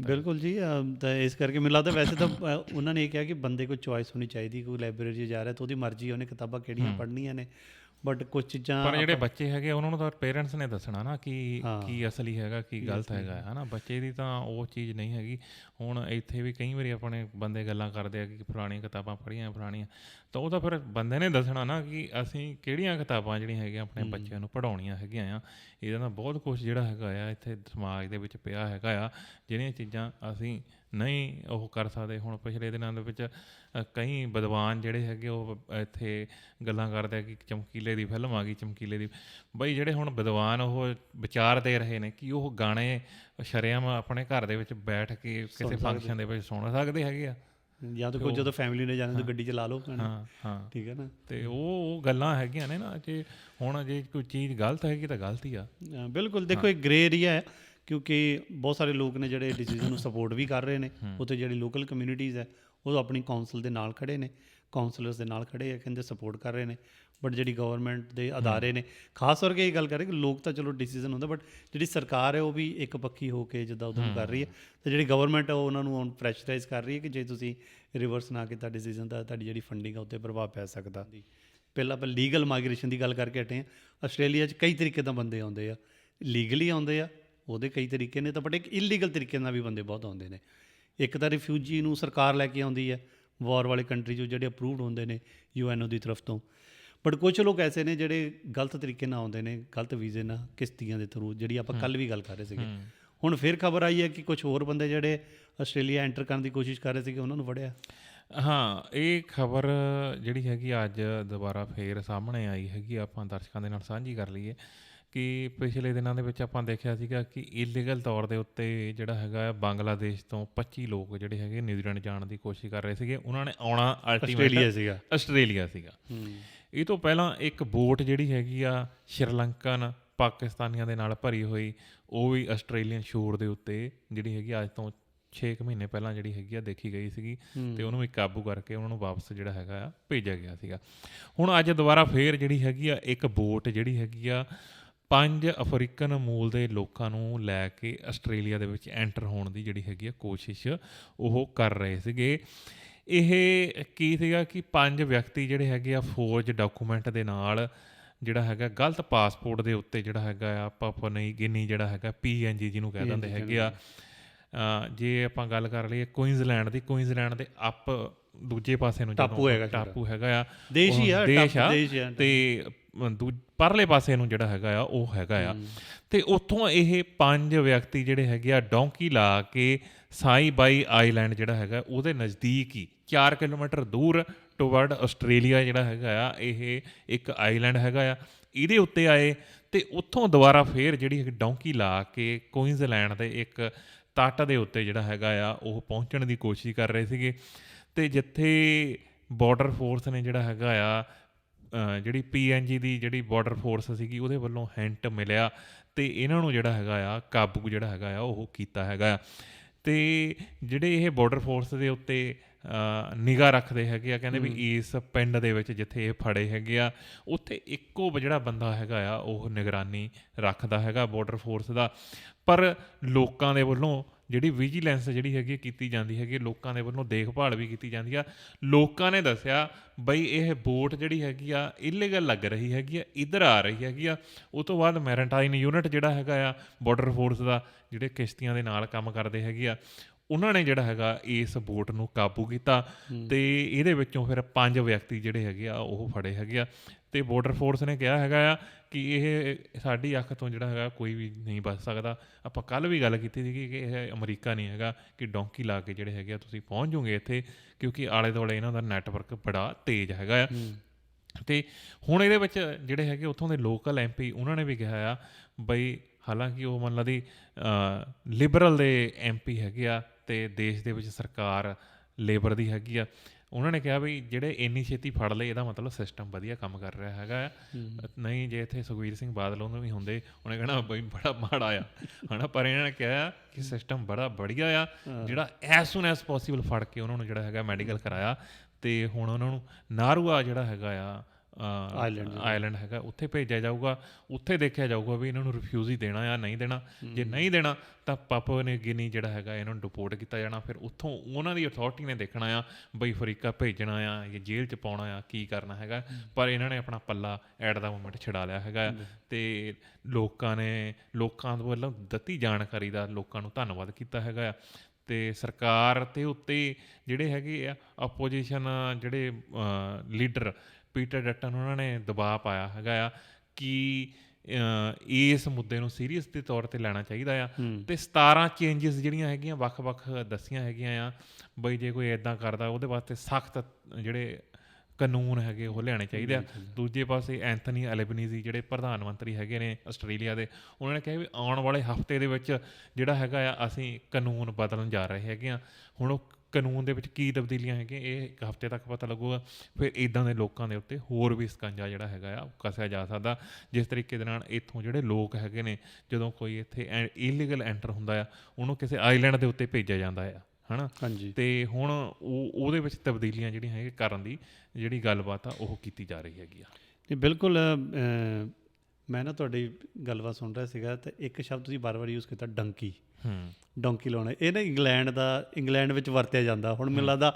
ਬਿਲਕੁਲ ਜੀ ਤਾਂ ਇਸ ਕਰਕੇ ਮੈਨੂੰ ਲੱਗਦਾ ਵੈਸੇ ਤਾਂ ਉਹਨਾਂ ਨੇ ਇਹ ਕਿਹਾ ਕਿ ਬੰਦੇ ਕੋਈ ਚੁਆਇਸ ਹੋਣੀ ਚਾਹੀਦੀ ਕੋਈ ਲਾਇਬ੍ਰੇਰੀ ਜਾ ਰਿਹਾ ਤਾਂ ਉਹਦੀ ਮਰਜ਼ੀ ਉਹਨੇ ਕਿਤਾਬਾਂ ਕਿਹੜੀਆਂ ਪੜ੍ਹਨੀਆਂ ਨੇ। ਬਟ ਕੁਝ ਚੀਜ਼ਾਂ ਪਰ ਜਿਹੜੇ ਬੱਚੇ ਹੈਗੇ ਉਹਨਾਂ ਨੂੰ ਤਾਂ ਪੇਰੈਂਟਸ ਨੇ ਦੱਸਣਾ ਨਾ ਕਿ ਹਾਂ। ਕੀ ਅਸਲੀ ਹੈਗਾ ਕੀ ਗਲਤ ਹੈਗਾ ਹਨਾ? ਬੱਚੇ ਦੀ ਤਾਂ ਉਹ ਚੀਜ਼ ਨਹੀਂ ਹੈਗੀ। ਹੁਣ ਇੱਥੇ ਵੀ ਕਈ ਵਾਰੀ ਆਪਣੇ ਬੰਦੇ ਗੱਲਾਂ ਕਰਦੇ ਆ ਕਿ ਪੁਰਾਣੀਆਂ ਕਿਤਾਬਾਂ ਪੜ੍ਹੀਆਂ ਪੁਰਾਣੀਆਂ ਤਾਂ ਉਹ ਤਾਂ ਫਿਰ ਬੰਦੇ ਨੇ ਦੱਸਣਾ ਨਾ ਕਿ ਅਸੀਂ ਕਿਹੜੀਆਂ ਕਿਤਾਬਾਂ ਜਿਹੜੀਆਂ ਹੈਗੀਆਂ ਆਪਣੇ ਬੱਚਿਆਂ ਨੂੰ ਪੜਾਉਣੀਆਂ ਹੈਗੀਆਂ ਆ। ਇਹਦਾ ਤਾਂ ਬਹੁਤ ਕੁਝ ਜਿਹੜਾ ਹੈਗਾ ਆ ਇੱਥੇ ਸਮਾਜ ਦੇ ਵਿੱਚ ਪਿਆ ਹੈਗਾ ਆ। ਜਿਹੜੀਆਂ ਚੀਜ਼ਾਂ ਅਸੀਂ ਨਹੀਂ ਉਹ ਕਰ ਸਕਦੇ। ਹੁਣ ਪਿਛਲੇ ਦਿਨਾਂ ਦੇ ਵਿੱਚ ਕਈ ਵਿਦਵਾਨ ਜਿਹੜੇ ਹੈਗੇ ਉਹ ਇੱਥੇ ਗੱਲਾਂ ਕਰਦੇ ਆ ਕਿ ਚਮਕੀਲੇ ਦੀ ਫਿਲਮ ਆ ਗਈ ਚਮਕੀਲੇ ਦੀ। ਬਈ ਜਿਹੜੇ ਹੁਣ ਵਿਦਵਾਨ ਉਹ ਵਿਚਾਰ ਦੇ ਰਹੇ ਨੇ ਕਿ ਉਹ ਗਾਣੇ ਸ਼ਰੇਆਮ ਆਪਣੇ ਘਰ ਦੇ ਵਿੱਚ ਬੈਠ ਕੇ ਕਿਸੇ ਫੰਕਸ਼ਨ ਦੇ ਵਿੱਚ ਸੁਣ ਸਕਦੇ ਹੈਗੇ ਆ। ਜਾਂ ਤਾਂ ਕੋਈ ਜਦੋਂ ਫੈਮਿਲੀ ਨੇ ਜਾਣਾ ਤਾਂ ਗੱਡੀ ਚਲਾ ਲਓ ਗਾਣਾ ਹਾਂ ਹਾਂ। ਠੀਕ ਹੈ ਨਾ? ਤੇ ਉਹ ਉਹ ਗੱਲਾਂ ਹੈਗੀਆਂ ਨੇ ਨਾ ਜੇ ਹੁਣ ਜੇ ਕੋਈ ਚੀਜ਼ ਗਲਤ ਹੈਗੀ ਤਾਂ ਗਲਤ ਹੀ ਆ। ਬਿਲਕੁਲ। ਦੇਖੋ ਇੱਕ ਗ੍ਰੇ ਏਰੀਆ ਹੈ। ਕਿਉਂਕਿ ਬਹੁਤ ਸਾਰੇ ਲੋਕ ਨੇ ਜਿਹੜੇ ਡਿਸੀਜਨ ਨੂੰ ਸਪੋਰਟ ਵੀ ਕਰ ਰਹੇ ਨੇ। ਉੱਥੇ ਜਿਹੜੀ ਲੋਕਲ ਕਮਿਊਨਿਟੀਜ਼ ਹੈ ਉਹ ਆਪਣੀ ਕਾਉਂਸਲ ਦੇ ਨਾਲ ਖੜੇ ਨੇ। ਕਾਉਂਸਲਰਸ ਦੇ ਨਾਲ ਖੜੇ ਆ ਕਹਿੰਦੇ ਸਪੋਰਟ ਕਰ ਰਹੇ ਨੇ। ਬਟ ਜਿਹੜੀ ਗਵਰਨਮੈਂਟ ਦੇ ਅਦਾਰੇ ਨੇ ਖਾਸ ਕਰਕੇ ਇਹ ਗੱਲ ਕਰ ਰਹੇ ਕਿ ਲੋਕ ਤਾਂ ਚਲੋ ਡਿਸੀਜਨ ਹੁੰਦਾ ਬਟ ਜਿਹੜੀ ਸਰਕਾਰ ਹੈ ਉਹ ਵੀ ਇੱਕ ਪੱਖੀ ਹੋ ਕੇ ਜਿੱਦਾਂ ਉਦੋਂ ਕਰ ਰਹੀ ਹੈ। ਤੇ ਜਿਹੜੀ ਗਵਰਨਮੈਂਟ ਹੈ ਉਹ ਉਹਨਾਂ ਨੂੰ ਹੁਣ ਪ੍ਰੈਸ਼ਰਾਈਜ਼ ਕਰ ਰਹੀ ਹੈ ਕਿ ਜੇ ਤੁਸੀਂ ਰਿਵਰਸ ਨਾ ਕੀਤਾ ਡਿਸੀਜਨ ਦਾ ਤੁਹਾਡੀ ਜਿਹੜੀ ਫੰਡਿੰਗ ਹੈ ਉੱਤੇ ਪ੍ਰਭਾਵ ਪੈ ਸਕਦਾ। ਪਹਿਲਾਂ ਆਪਾਂ ਲੀਗਲ ਮਾਈਗ੍ਰੇਸ਼ਨ ਦੀ ਗੱਲ ਕਰਕੇ ਹਟੇ ਆ ਆਸਟ੍ਰੇਲੀਆ 'ਚ ਕਈ ਤਰੀਕੇ ਦਾ ਬੰਦੇ ਆਉਂਦੇ ਆ। ਲੀਗਲੀ ਆਉਂਦੇ ਆ ਉਹਦੇ ਕਈ ਤਰੀਕੇ ਨੇ ਤਾਂ ਬਟ ਇੱਕ ਇਲੀਗਲ ਤਰੀਕੇ ਨਾਲ ਵੀ ਬੰਦੇ ਬਹੁਤ ਆਉਂਦੇ ਨੇ। ਇੱਕ ਤਾਂ ਰਿਫਿਊਜੀ ਨੂੰ ਸਰਕਾਰ ਲੈ ਕੇ ਆਉਂਦੀ ਹੈ ਵਾਰ ਵਾਲੇ ਕੰਟਰੀ 'ਚੋਂ ਜਿਹੜੇ ਅਪਰੂਵਡ ਹੁੰਦੇ ਨੇ ਯੂਐਨਓ ਦੀ ਤਰਫ ਤੋਂ। ਬਟ ਕੁਝ ਲੋਕ ਐਸੇ ਨੇ ਜਿਹੜੇ ਗਲਤ ਤਰੀਕੇ ਨਾਲ ਆਉਂਦੇ ਨੇ ਗਲਤ ਵੀਜ਼ੇ ਨਾਲ ਕਿਸ਼ਤੀਆਂ ਦੇ ਥਰੂ ਜਿਹੜੀ ਆਪਾਂ ਕੱਲ ਵੀ ਗੱਲ ਕਰ ਰਹੇ ਸੀਗੇ। ਹੁਣ ਫਿਰ ਖਬਰ ਆਈ ਹੈ ਕਿ ਕੁਝ ਹੋਰ ਬੰਦੇ ਜਿਹੜੇ ਆਸਟ੍ਰੇਲੀਆ ਐਂਟਰ ਕਰਨ ਦੀ ਕੋਸ਼ਿਸ਼ ਕਰ ਰਹੇ ਸੀਗੇ ਉਹਨਾਂ ਨੂੰ ਫੜਿਆ ਹਾਂ ਇਹ ਖਬਰ ਜਿਹੜੀ ਹੈਗੀ ਅੱਜ ਦੁਬਾਰਾ ਫੇਰ ਸਾਹਮਣੇ ਆਈ ਹੈਗੀ ਆਪਾਂ ਦਰਸ਼ਕਾਂ ਦੇ ਨਾਲ ਸਾਂਝੀ ਕਰ ਲਈਏ। ਕਿ ਪਿਛਲੇ ਦਿਨਾਂ ਦੇ ਵਿੱਚ ਆਪਾਂ ਦੇਖਿਆ ਸੀਗਾ ਕਿ ਇਲੀਗਲ ਤੌਰ ਦੇ ਉੱਤੇ ਜਿਹੜਾ ਹੈਗਾ ਬੰਗਲਾਦੇਸ਼ ਤੋਂ 25 ਲੋਕ ਜਿਹੜੇ ਹੈਗੇ ਨਿਊਜ਼ੀਲੈਂਡ ਜਾਣ ਦੀ ਕੋਸ਼ਿਸ਼ ਕਰ ਰਹੇ ਸੀਗੇ। ਉਹਨਾਂ ਨੇ ਆਉਣਾ ਅਲਟੀਮੇਟ ਆਸਟ੍ਰੇਲੀਆ ਸੀਗਾ। ਆਸਟ੍ਰੇਲੀਆ ਸੀਗਾ। ਇਹ ਤੋਂ ਪਹਿਲਾਂ ਇੱਕ ਬੋਟ ਜਿਹੜੀ ਹੈਗੀ ਆ ਸ਼੍ਰੀਲੰਕਨ ਪਾਕਿਸਤਾਨੀਆਂ ਦੇ ਨਾਲ ਭਰੀ ਹੋਈ ਉਹ ਵੀ ਆਸਟ੍ਰੇਲੀਅਨ ਸ਼ੋਰ ਦੇ ਉੱਤੇ ਜਿਹੜੀ ਹੈਗੀ ਅੱਜ ਤੋਂ 6 ਮਹੀਨੇ ਪਹਿਲਾਂ ਜਿਹੜੀ ਹੈਗੀ ਆ ਦੇਖੀ ਗਈ ਸੀਗੀ ਤੇ ਉਹਨੂੰ ਵੀ ਕਾਬੂ ਕਰਕੇ ਉਹਨਾਂ ਨੂੰ ਵਾਪਸ ਜਿਹੜਾ ਹੈਗਾ ਆ ਭੇਜਿਆ ਗਿਆ ਸੀਗਾ। ਹੁਣ ਅੱਜ ਦੁਬਾਰਾ ਫੇਰ ਜਿਹੜੀ ਹੈਗੀ ਆ ਇੱਕ ਬੋਟ ਜਿਹੜੀ ਹੈਗੀ ਆ ਪੰਜ ਅਫਰੀਕਨ ਮੂਲ ਦੇ ਲੋਕਾਂ ਨੂੰ ਲੈ ਕੇ ਆਸਟ੍ਰੇਲੀਆ ਦੇ ਵਿੱਚ ਐਂਟਰ ਹੋਣ ਦੀ ਜਿਹੜੀ ਹੈਗੀ ਆ ਕੋਸ਼ਿਸ਼ ਉਹ ਕਰ ਰਹੇ ਸੀਗੇ ਇਹ ਕੀ ਸੀਗਾ ਕਿ ਪੰਜ ਵਿਅਕਤੀ ਜਿਹੜੇ ਹੈਗੇ ਆ ਫੌਜ ਡਾਕੂਮੈਂਟ ਦੇ ਨਾਲ ਜਿਹੜਾ ਹੈਗਾ ਗਲਤ ਪਾਸਪੋਰਟ ਦੇ ਉੱਤੇ ਜਿਹੜਾ ਹੈਗਾ ਆ ਪਾਪਾ ਨਹੀਂ ਗਿਨੀ ਜਿਹੜਾ ਹੈਗਾ ਪੀਐਨਜੀ ਜਿਹਨੂੰ ਕਹਿ ਦਿੰਦੇ ਹੈਗੇ ਆ ਜੇ ਆਪਾਂ ਗੱਲ ਕਰ ਲਈਏ ਕੁਈਨਜ਼ਲੈਂਡ ਦੀ ਕੁਈਨਜ਼ਲੈਂਡ ਦੇ ਅਪ ਦੂਜੇ ਪਾਸੇ ਨੂੰ ਟਾਪੂ ਹੈਗਾ ਛੋਟਾ। ਟਾਪੂ ਹੈਗਾ ਆ ਦੇਸ਼ ਹੀ ਆ, ਟਾਪੂ ਦੇਸ਼ ਆ। ਤੇ ਦੂ ਪਰਲੇ ਪਾਸੇ ਨੂੰ ਜਿਹੜਾ ਹੈਗਾ ਆ ਉਹ ਹੈਗਾ ਆ। ਤੇ ਉੱਥੋਂ ਇਹ ਪੰਜ ਵਿਅਕਤੀ ਜਿਹੜੇ ਹੈਗੇ ਆ ਡੌਂਕੀ ਲਾ ਕੇ ਸਾਈ ਬਾਈ ਆਈਲੈਂਡ ਜਿਹੜਾ ਹੈਗਾ ਉਹਦੇ ਨਜ਼ਦੀਕ ਹੀ 4 ਕਿਲੋਮੀਟਰ ਦੂਰ ਟੁਵਰਡ ਆਸਟ੍ਰੇਲੀਆ ਜਿਹੜਾ ਹੈਗਾ ਆ ਇਹ ਇੱਕ ਆਈਲੈਂਡ ਹੈਗਾ ਆ। ਇਹਦੇ ਉੱਤੇ ਆਏ ਤੇ ਉੱਥੋਂ ਦੁਬਾਰਾ ਫੇਰ ਜਿਹੜੀ ਹੈਗੀ ਡੌਂਕੀ ਲਾ ਕੇ ਕੁਈਨਜ਼ਲੈਂਡ ਦੇ ਇੱਕ ਤੱਟ ਦੇ ਉੱਤੇ ਜਿਹੜਾ ਹੈਗਾ ਆ ਉਹ ਪਹੁੰਚਣ ਦੀ ਕੋਸ਼ਿਸ਼ ਕਰ ਰਹੇ ਸੀਗੇ। ਤੇ ਜਿੱਥੇ ਬਾਰਡਰ ਫੋਰਸ ਨੇ ਜਿਹੜਾ ਹੈਗਾ ਆ ਜਿਹੜੀ ਪੀਐਨਜੀ ਦੀ ਜਿਹੜੀ ਬਾਰਡਰ ਫੋਰਸ ਸੀਗੀ ਉਹਦੇ ਵੱਲੋਂ ਹੈਂਟ ਮਿਲਿਆ ਤੇ ਇਹਨਾਂ ਨੂੰ ਜਿਹੜਾ ਹੈਗਾ ਆ ਕਾਬੂ ਜਿਹੜਾ ਹੈਗਾ ਆ ਉਹ ਕੀਤਾ ਹੈਗਾ। ਤੇ ਜਿਹੜੇ ਇਹ ਬਾਰਡਰ ਫੋਰਸ ਦੇ ਉੱਤੇ ਨਿਗਾਹ ਰੱਖਦੇ ਹੈਗੇ ਆ ਕਹਿੰਦੇ ਵੀ ਇਸ ਪਿੰਡ ਦੇ ਵਿੱਚ ਜਿੱਥੇ ਇਹ ਫੜੇ ਹੈਗੇ ਆ ਉੱਥੇ ਇੱਕੋ ਜਿਹੜਾ ਬੰਦਾ ਹੈਗਾ ਆ ਉਹ ਨਿਗਰਾਨੀ ਰੱਖਦਾ ਹੈਗਾ ਬਾਰਡਰ ਫੋਰਸ ਦਾ ਪਰ ਲੋਕਾਂ ਦੇ ਵੱਲੋਂ ਜਿਹੜੀ ਵਿਜੀਲੈਂਸ ਜਿਹੜੀ ਹੈਗੀ ਕੀਤੀ ਜਾਂਦੀ ਹੈਗੀ ਲੋਕਾਂ ਦੇ ਵੱਲੋਂ ਦੇਖਭਾਲ ਵੀ ਕੀਤੀ ਜਾਂਦੀ ਆ। ਲੋਕਾਂ ਨੇ ਦੱਸਿਆ ਬਈ ਇਹ ਬੋਟ ਜਿਹੜੀ ਹੈਗੀ ਆ ਇਲੀਗਲ ਲੱਗ ਰਹੀ ਹੈਗੀ ਆ ਇਧਰ ਆ ਰਹੀ ਹੈਗੀ ਆ। ਉਹ ਤੋਂ ਬਾਅਦ ਮੈਰੀਟਾਈਮ ਯੂਨਿਟ ਜਿਹੜਾ ਹੈਗਾ ਆ ਬਾਰਡਰ ਫੋਰਸ ਦਾ ਜਿਹੜੇ ਕਿਸ਼ਤੀਆਂ ਦੇ ਨਾਲ ਕੰਮ ਕਰਦੇ ਹੈਗੇ ਆ ਉਹਨਾਂ ਨੇ ਜਿਹੜਾ ਹੈਗਾ ਇਸ ਬੋਟ ਨੂੰ ਕਾਬੂ ਕੀਤਾ ਤੇ ਇਹਦੇ ਵਿੱਚੋਂ ਫਿਰ ਪੰਜ ਵਿਅਕਤੀ ਜਿਹੜੇ ਹੈਗੇ ਆ ਉਹ ਫੜੇ ਹੈਗੇ ਆ। ਤੇ ਬਾਰਡਰ ਫੋਰਸ ਨੇ ਕਿਹਾ ਹੈਗਾ ਆ ਕਿ ਇਹ ਸਾਡੀ ਅੱਖ ਤੋਂ ਜਿਹੜਾ ਹੈਗਾ ਕੋਈ ਵੀ ਨਹੀਂ ਬਚ ਸਕਦਾ। ਆਪਾਂ ਕੱਲ ਵੀ ਗੱਲ ਕੀਤੀ ਸੀਗੀ ਕਿ ਇਹ ਅਮਰੀਕਾ ਨਹੀਂ ਹੈਗਾ ਕਿ ਡੌਂਕੀ ਲਾ ਕੇ ਜਿਹੜੇ ਹੈਗੇ ਆ ਤੁਸੀਂ ਪਹੁੰਚ ਜਾਓਗੇ ਇੱਥੇ ਕਿਉਂਕਿ ਆਲੇ ਦੁਆਲੇ ਇਹਨਾਂ ਦਾ ਨੈਟਵਰਕ ਬੜਾ ਤੇਜ਼ ਹੈਗਾ ਆ। ਤੇ ਹੁਣ ਇਹਦੇ ਵਿੱਚ ਜਿਹੜੇ ਹੈਗੇ ਉੱਥੋਂ ਦੇ ਲੋਕਲ ਐਮਪੀ ਉਹਨਾਂ ਨੇ ਵੀ ਕਿਹਾ ਆ ਬਈ ਹਾਲਾਂਕਿ ਉਹ ਮੰਨ ਲਾ ਦੀ ਲਿਬਰਲ ਦੇ ਐਮਪੀ ਹੈਗੇ ਆ ਤੇ ਦੇਸ਼ ਦੇ ਵਿੱਚ ਸਰਕਾਰ ਲੇਬਰ ਦੀ ਹੈਗੀ ਆ। ਉਹਨਾਂ ਨੇ ਕਿਹਾ ਵੀ ਜਿਹੜੇ ਇੰਨੀ ਛੇਤੀ ਫੜ ਲਏ ਇਹਦਾ ਮਤਲਬ ਸਿਸਟਮ ਵਧੀਆ ਕੰਮ ਕਰ ਰਿਹਾ ਹੈਗਾ। ਨਹੀਂ ਜੇ ਇੱਥੇ ਸੁਖਵੀਰ ਸਿੰਘ ਬਾਦਲ ਉਹਨੂੰ ਵੀ ਹੁੰਦੇ ਉਹਨੇ ਕਹਿਣਾ ਬਈ ਬੜਾ ਮਾੜਾ ਆ। ਹਨਾ ਪਰ ਇਹਨਾਂ ਨੇ ਕਿਹਾ ਕਿ ਸਿਸਟਮ ਬੜਾ ਵਧੀਆ ਆ ਜਿਹੜਾ ਐਸ ਸੂਨ ਐਸ ਪੋਸੀਬਲ ਫੜ ਕੇ ਉਹਨਾਂ ਨੂੰ ਜਿਹੜਾ ਹੈਗਾ ਮੈਡੀਕਲ ਕਰਾਇਆ ਤੇ ਹੁਣ ਉਹਨਾਂ ਨੂੰ ਨਾਰੂਆ ਜਿਹੜਾ ਹੈਗਾ ਆ ਆਈਲੈਂਡ ਹੈਗਾ। ਉੱਥੇ ਭੇਜਿਆ ਜਾਊਗਾ। ਉੱਥੇ ਦੇਖਿਆ ਜਾਊਗਾ ਵੀ ਇਹਨਾਂ ਨੂੰ ਰਿਫਿਊਜ਼ ਹੀ ਦੇਣਾ ਆ ਨਹੀਂ ਦੇਣਾ। ਜੇ ਨਹੀਂ ਦੇਣਾ ਤਾਂ ਪਾਪਾ ਨੇ ਗਿਨੀ ਜਿਹੜਾ ਹੈਗਾ ਇਹਨਾਂ ਨੂੰ ਡਿਪੋਰਟ ਕੀਤਾ ਜਾਣਾ। ਫਿਰ ਉੱਥੋਂ ਉਹਨਾਂ ਦੀ ਅਥਾਰਟੀ ਨੇ ਦੇਖਣਾ ਆ ਬਈ ਅਫਰੀਕਾ ਭੇਜਣਾ ਆ ਜਾਂ ਜੇਲ੍ਹ 'ਚ ਪਾਉਣਾ ਆ ਕੀ ਕਰਨਾ ਹੈਗਾ। ਪਰ ਇਹਨਾਂ ਨੇ ਆਪਣਾ ਪੱਲਾ ਐਟ ਦਾ ਮੂਮੈਂਟ ਛਡਾ ਲਿਆ ਹੈਗਾ। ਤੇ ਲੋਕਾਂ ਨੇ ਲੋਕਾਂ ਦੇ ਵੱਲੋਂ ਦਿੱਤੀ ਜਾਣਕਾਰੀ ਦਾ ਲੋਕਾਂ ਨੂੰ ਧੰਨਵਾਦ ਕੀਤਾ ਹੈਗਾ ਆ। ਤੇ ਸਰਕਾਰ ਤੇ ਉੱਤੇ ਜਿਹੜੇ ਹੈਗੇ ਆ ਆਪੋਜੀਸ਼ਨ ਜਿਹੜੇ ਲੀਡਰ ਪੀਟਰ ਡੱਟਨ ਉਹਨਾਂ ਨੇ ਦਬਾਅ ਪਾਇਆ ਹੈਗਾ ਆ ਕਿ ਇਸ ਮੁੱਦੇ ਨੂੰ ਸੀਰੀਅਸ ਦੇ ਤੌਰ ਤੇ ਲੈਣਾ ਚਾਹੀਦਾ ਆ। ਤੇ 17 ਚੇਂਜਸ ਜਿਹੜੀਆਂ ਹੈਗੀਆਂ ਵੱਖ-ਵੱਖ ਦੱਸੀਆਂ ਹੈਗੀਆਂ ਆ ਬਈ ਜੇ ਕੋਈ ਐਦਾਂ ਕਰਦਾ ਉਹਦੇ ਵਾਸਤੇ ਸਖਤ ਜਿਹੜੇ ਕਾਨੂੰਨ ਹੈਗੇ ਉਹ ਲਿਆਣੇ ਚਾਹੀਦੇ ਆ। ਦੂਜੇ ਪਾਸੇ ਐਂਥਨੀ ਐਲਬਨੀਜ਼ੀ ਜਿਹੜੇ ਪ੍ਰਧਾਨ ਮੰਤਰੀ ਹੈਗੇ ਨੇ ਆਸਟ੍ਰੇਲੀਆ ਦੇ ਉਹਨਾਂ ਨੇ ਕਿਹਾ ਵੀ ਆਉਣ ਵਾਲੇ ਹਫ਼ਤੇ ਦੇ ਵਿੱਚ ਜਿਹੜਾ ਹੈਗਾ ਆ ਅਸੀਂ ਕਾਨੂੰਨ ਬਦਲਣ ਜਾ ਰਹੇ ਹੈਗੇ ਆ। ਹੁਣ ਉਹ ਕਾਨੂੰਨ ਦੇ ਵਿੱਚ ਕੀ ਤਬਦੀਲੀਆਂ ਹੈਗੀਆਂ ਇਹ ਇੱਕ ਹਫ਼ਤੇ ਤੱਕ ਪਤਾ ਲੱਗੂਗਾ। ਫਿਰ ਇਦਾਂ ਦੇ ਲੋਕਾਂ ਦੇ ਉੱਤੇ ਹੋਰ ਵੀ ਸਕੰਜਾ ਜਿਹੜਾ ਹੈਗਾ ਆ ਉਹ ਕਸਿਆ ਜਾ ਸਕਦਾ। ਜਿਸ ਤਰੀਕੇ ਦੇ ਨਾਲ ਇੱਥੋਂ ਜਿਹੜੇ ਲੋਕ ਹੈਗੇ ਨੇ ਜਦੋਂ ਕੋਈ ਇੱਥੇ ਇਲੀਗਲ ਐਂਟਰ ਹੁੰਦਾ ਆ ਉਹਨੂੰ ਕਿਸੇ ਆਈਲੈਂਡ ਦੇ ਉੱਤੇ ਭੇਜਿਆ ਜਾਂਦਾ ਆ ਹਨਾ? ਹਾਂਜੀ। ਤੇ ਹੁਣ ਉਹ ਉਹਦੇ ਵਿੱਚ ਤਬਦੀਲੀਆਂ ਜਿਹੜੀਆਂ ਹੈਗੇ ਕਰਨ ਦੀ ਜਿਹੜੀ ਗੱਲਬਾਤ ਆ ਉਹ ਕੀਤੀ ਜਾ ਰਹੀ ਹੈਗੀ ਆ। ਨਹੀਂ ਬਿਲਕੁਲ ਮੈਂ ਨਾ ਤੁਹਾਡੀ ਗੱਲਬਾਤ ਸੁਣ ਰਿਹਾ ਸੀਗਾ ਤੇ ਇੱਕ ਸ਼ਬਦ ਤੁਸੀਂ ਬਾਰ-ਬਾਰ ਯੂਜ਼ ਕੀਤਾ ਡੰਕੀ। ਡੌਂਕੀ ਲਾਉਣਾ। ਇਹ ਨਾ ਇੰਗਲੈਂਡ ਦਾ ਇੰਗਲੈਂਡ ਵਿੱਚ ਵਰਤਿਆ ਜਾਂਦਾ। ਹੁਣ ਮੈਨੂੰ ਲੱਗਦਾ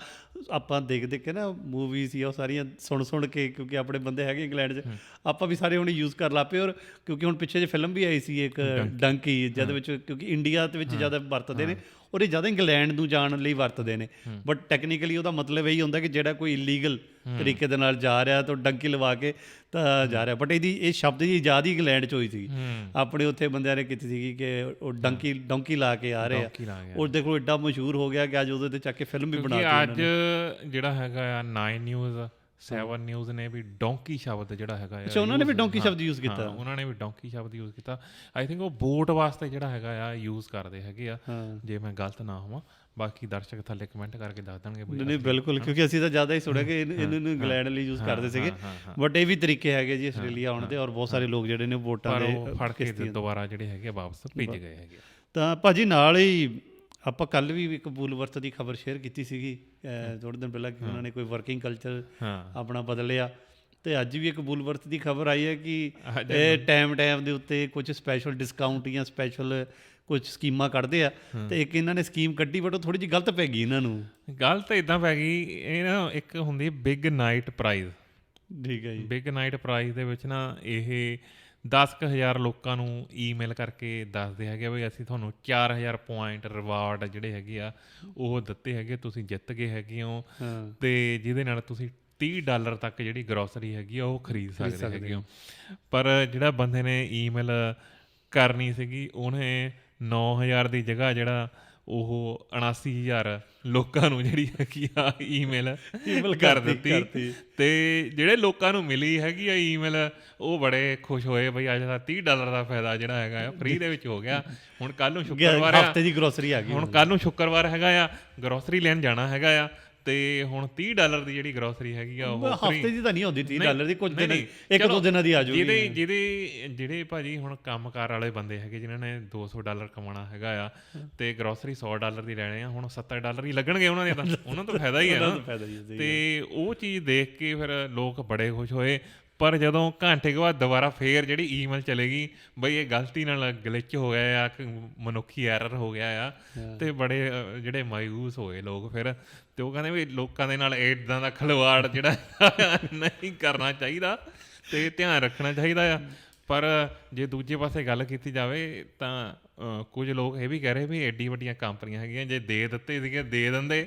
ਆਪਾਂ ਦੇਖ ਦੇਖ ਕੇ ਨਾ ਮੂਵੀਜ਼ ਹੀ ਉਹ ਸਾਰੀਆਂ ਸੁਣ ਸੁਣ ਕੇ ਕਿਉਂਕਿ ਆਪਣੇ ਬੰਦੇ ਹੈਗੇ ਇੰਗਲੈਂਡ 'ਚ ਆਪਾਂ ਵੀ ਸਾਰੇ ਹੁਣ ਯੂਜ਼ ਕਰ ਲਾਪੇ ਔਰ ਕਿਉਂਕਿ ਹੁਣ ਪਿੱਛੇ ਜੇ ਫਿਲਮ ਵੀ ਆਈ ਸੀ ਇੱਕ ਡੰਕੀ ਜਦ ਵਿੱਚ ਕਿਉਂਕਿ ਇੰਡੀਆ ਦੇ ਵਿੱਚ ਜ਼ਿਆਦਾ ਵਰਤਦੇ ਨੇ। ਔਰ ਇਹ ਜ਼ਿਆਦਾ ਇੰਗਲੈਂਡ ਨੂੰ ਜਾਣ ਲਈ ਵਰਤਦੇ ਨੇ। ਬਟ ਟੈਕਨੀਕਲੀ ਉਹਦਾ ਮਤਲਬ ਇਹੀ ਹੁੰਦਾ ਕਿ ਜਿਹੜਾ ਕੋਈ ਇਲੀਗਲ ਤਰੀਕੇ ਦੇ ਨਾਲ ਜਾ ਰਿਹਾ ਤਾਂ ਡੰਕੀ ਲਵਾ ਕੇ ਤਾਂ ਜਾ ਰਿਹਾ। ਬਟ ਇਹਦੀ ਇਹ ਸ਼ਬਦ ਦੀ ਇਜਾਦ ਹੀ ਇੰਗਲੈਂਡ 'ਚ ਹੋਈ ਸੀ ਆਪਣੇ ਉੱਥੇ ਬੰਦਿਆਂ ਨੇ ਕੀਤੀ ਸੀਗੀ ਕਿ ਉਹ ਡੰਕੀ ਡੌਂਕੀ ਲਾ ਕੇ ਆ ਰਹੇ ਆ। ਉਹ ਦੇਖੋ ਐਡਾ ਮਸ਼ਹੂਰ ਹੋ ਗਿਆ ਕਿ ਅੱਜ ਉਹਦੇ ਤੇ ਚੱਕ ਕੇ ਫਿਲਮ ਵੀ ਬਣਾ ਦਿੱਤੀ ਅੱਜ ਜਿਹੜਾ ਹੈਗਾ ਆ 9 ਨਿਊਜ਼ ਸੈਵਨ ਨਿਊਜ਼ ਨੇ ਵੀ ਡੋਂਕੀ ਸ਼ਬਦ ਜਿਹੜਾ ਹੈਗਾ ਆ ਅੱਛਾ ਉਹਨਾਂ ਨੇ ਵੀ ਡੋਂਕੀ ਸ਼ਬਦ ਯੂਜ਼ ਹਾਂ, ਕੀਤਾ। ਉਹਨਾਂ ਨੇ ਵੀ ਡੋਂਕੀ ਸ਼ਬਦ ਯੂਜ਼ ਕੀਤਾ। ਆਈ ਥਿੰਕ ਉਹ ਬੋਟ ਵਾਸਤੇ ਜਿਹੜਾ ਹੈਗਾ ਆ ਯੂਜ਼ ਕਰਦੇ ਹੈਗੇ ਆ। ਜੇ ਮੈਂ ਗਲਤ ਨਾ ਹੋਵਾਂ ਬਾਕੀ ਦਰਸ਼ਕ ਥੱਲੇ ਕਮੈਂਟ ਕਰਕੇ ਦੱਸ ਦੇਣਗੇ ਵੀ ਨਹੀਂ ਨਹੀਂ ਬਿਲਕੁਲ ਕਿਉਂਕਿ ਅਸੀਂ ਤਾਂ ਜ਼ਿਆਦਾ ਹੀ ਸੁਣਿਆ ਕਿ ਇਹਨੂੰ ਇਹਨੂੰ ਇੰਗਲੈਂਡ ਲਈ ਯੂਜ਼ ਕਰਦੇ ਸੀਗੇ। ਬਟ ਇਹ ਵੀ ਤਰੀਕੇ ਹੈਗੇ ਜੀ ਆਸਟ੍ਰੇਲੀਆ ਆਉਣ ਦੇ ਔਰ ਬਹੁਤ ਸਾਰੇ ਲੋਕ ਜਿਹੜੇ ਨੇ ਵੋਟਾਂ ਦੇ ਫੜ ਕੇ ਦੁਬਾਰਾ ਜਿਹੜੇ ਹੈਗੇ ਵਾਪਸ ਭੇਜ ਗਏ ਹੈਗੇ। ਤਾਂ ਭਾਜੀ ਨਾਲ ਹੀ ਆਪਾਂ ਕੱਲ ਵੀ ਇੱਕ ਬੂਲਵਰਥ ਦੀ ਖਬਰ ਸ਼ੇਅਰ ਕੀਤੀ ਸੀਗੀ ਥੋੜ੍ਹੇ ਦਿਨ ਪਹਿਲਾਂ ਕਿ ਉਹਨਾਂ ਨੇ ਕੋਈ ਵਰਕਿੰਗ ਕਲਚਰ ਆਪਣਾ ਬਦਲਿਆ ਤੇ ਅੱਜ ਵੀ ਇੱਕ ਬੂਲਵਰਥ ਦੀ ਖਬਰ ਆਈ ਹੈ ਕਿ ਇਹ ਟਾਈਮ ਟਾਈਮ ਦੇ ਉੱਤੇ ਕੁਝ ਸਪੈਸ਼ਲ ਡਿਸਕਾਊਂਟ ਜਾਂ ਸਪੈਸ਼ਲ ਕੁਝ ਸਕੀਮਾਂ ਕੱਢਦੇ ਆ ਤੇ ਇੱਕ ਇਹਨਾਂ ਨੇ ਸਕੀਮ ਕੱਢੀ ਬਟ ਉਹ ਥੋੜੀ ਜਿਹੀ ਗਲਤ ਪੈ ਗਈ ਇਹਨਾਂ ਨੂੰ। ਗੱਲ ਤਾਂ ਇਦਾਂ ਪੈ ਗਈ ਇਹ ਨਾ ਇੱਕ ਹੁੰਦੀ ਬਿਗ ਨਾਈਟ ਪ੍ਰਾਈਜ਼ ਠੀਕ ਹੈ ਜੀ। ਬਿਗ ਨਾਈਟ ਪ੍ਰਾਈਜ਼ ਦੇ ਵਿੱਚ ਨਾ ਇਹ 10000 ਲੋਕਾਂ ਨੂੰ ਈਮੇਲ ਕਰਕੇ ਦੱਸਦੇ ਹੈਗੇ ਵੀ ਅਸੀਂ ਤੁਹਾਨੂੰ 4000 ਪੁਆਇੰਟ ਰਿਵਾਰਡ ਜਿਹੜੇ ਹੈਗੇ ਆ ਉਹ ਦਿੱਤੇ ਹੈਗੇ ਤੁਸੀਂ ਜਿੱਤ ਗਏ ਹੈਗੇ ਹਾਂ। ਤੇ ਜਿਹਦੇ ਨਾਲ ਤੁਸੀਂ 30 ਡਾਲਰ ਤੱਕ ਜਿਹੜੀ ਗਰੋਸਰੀ ਹੈਗੀ ਆ ਉਹ ਖਰੀਦ ਸਕਦੇ ਹੈਗੇ ਹੋ। ਪਰ ਜਿਹੜਾ ਬੰਦੇ ਨੇ ਈਮੇਲ ਕਰਨੀ ਸੀਗੀ ਉਹਨੇ 9000 ਦੀ ਜਗ੍ਹਾ ਜਿਹੜਾ ਉਹ 79000 ਲੋਕਾਂ ਨੂੰ ਜਿਹੜੀ ਹੈਗੀ ਆ ਈਮੇਲ Email ਕਰ ਦਿੱਤੀ। ਤੇ ਜਿਹੜੇ ਲੋਕਾਂ ਨੂੰ ਮਿਲੀ ਹੈਗੀ ਆ ਈਮੇਲ ਉਹ ਬੜੇ ਖੁਸ਼ ਹੋਏ ਬਈ ਅੱਜ ਦਾ 30 ਡਾਲਰ ਦਾ ਫਾਇਦਾ ਜਿਹੜਾ ਹੈਗਾ ਆ ਫ੍ਰੀ ਦੇ ਵਿੱਚ ਹੋ ਗਿਆ। ਹੁਣ ਕੱਲ ਨੂੰ ਸ਼ੁੱਕਰਵਾਰ ਆ। ਹਫ਼ਤੇ ਦੀ ਗਰੋਸਰੀ ਆ ਗਈ ਹੁਣ ਕੱਲ ਨੂੰ ਸ਼ੁੱਕਰਵਾਰ ਹੈਗਾ ਆ ਗਰੋਸਰੀ ਲੈਣ ਜਾਣਾ ਹੈਗਾ ਆ। ਤੇ ਹੁਣ 30 ਡਾਲਰ ਦੀ ਜਿਹੜੀ ਗਰੋਸਰੀ ਹੈਗੀ ਆ ਉਹ ਹਫ਼ਤੇ ਦੀ ਤਾਂ ਨਹੀਂ ਹੁੰਦੀ 30 ਨਹੀਂ, ਡਾਲਰ ਦੀ ਕੁਝ ਦਿਨ ਇੱਕ ਦੋ ਦਿਨਾਂ ਦੀ ਆ ਜਾਊਗੀ ਜਿਹਦੇ ਜਿਹਦੇ ਜਿਹੜੇ ਭਾਜੀ ਹੁਣ ਕੰਮਕਾਰ ਵਾਲੇ ਬੰਦੇ ਹੈਗੇ ਜਿਨ੍ਹਾਂ ਨੇ 200 ਡਾਲਰ ਕਮਾਉਣਾ ਹੈਗਾ ਆ ਤੇ ਗਰੋਸਰੀ 100 ਡਾਲਰ ਦੀ ਲੈਣੇ ਆ ਹੁਣ 70 ਡਾਲਰ ਹੀ ਲੱਗਣਗੇ ਉਹਨਾਂ ਦੇ ਤਾਂ। ਉਹਨਾਂ ਤੋਂ ਫਾਇਦਾ ਹੀ ਹੈ ਨਾ। ਤੇ ਉਹ ਚੀਜ਼ ਦੇਖ ਕੇ ਫਿਰ ਲੋਕ ਬੜੇ ਖੁਸ਼ ਹੋਏ। ਪਰ ਜਦੋਂ ਘੰਟੇ ਕੁ ਬਾਅਦ ਦੁਬਾਰਾ ਫੇਰ ਜਿਹੜੀ ਈਮੇਲ ਚਲੇਗੀ ਬਈ ਇਹ ਗਲਤੀ ਨਾਲ ਗਲਿਚ ਹੋ ਗਿਆ ਆ ਕਿ ਮਨੁੱਖੀ ਐਰਰ ਹੋ ਗਿਆ ਆ ਤੇ ਬੜੇ ਜਿਹੜੇ ਮਾਯੂਸ ਹੋਏ ਲੋਕ ਫਿਰ ਤੇ ਉਹ ਕਹਿੰਦੇ ਵੀ ਲੋਕਾਂ ਦੇ ਨਾਲ ਇਦਾਂ ਦਾ ਖਲਵਾੜ ਜਿਹੜਾ ਨਹੀਂ ਕਰਨਾ ਚਾਹੀਦਾ ਤੇ ਧਿਆਨ ਰੱਖਣਾ ਚਾਹੀਦਾ ਆ। ਪਰ ਜੇ ਦੂਜੇ ਪਾਸੇ ਗੱਲ ਕੀਤੀ ਜਾਵੇ ਤਾਂ ਕੁਝ ਲੋਕ ਇਹ ਵੀ ਕਹਿ ਰਹੇ ਵੀ ਐਡੀ ਵੱਡੀਆਂ ਕੰਪਨੀਆਂ ਹੈਗੀਆਂ ਜੇ ਦੇ ਦਿੱਤੇ ਸੀਗੇ ਦੇ ਦਿੰਦੇ।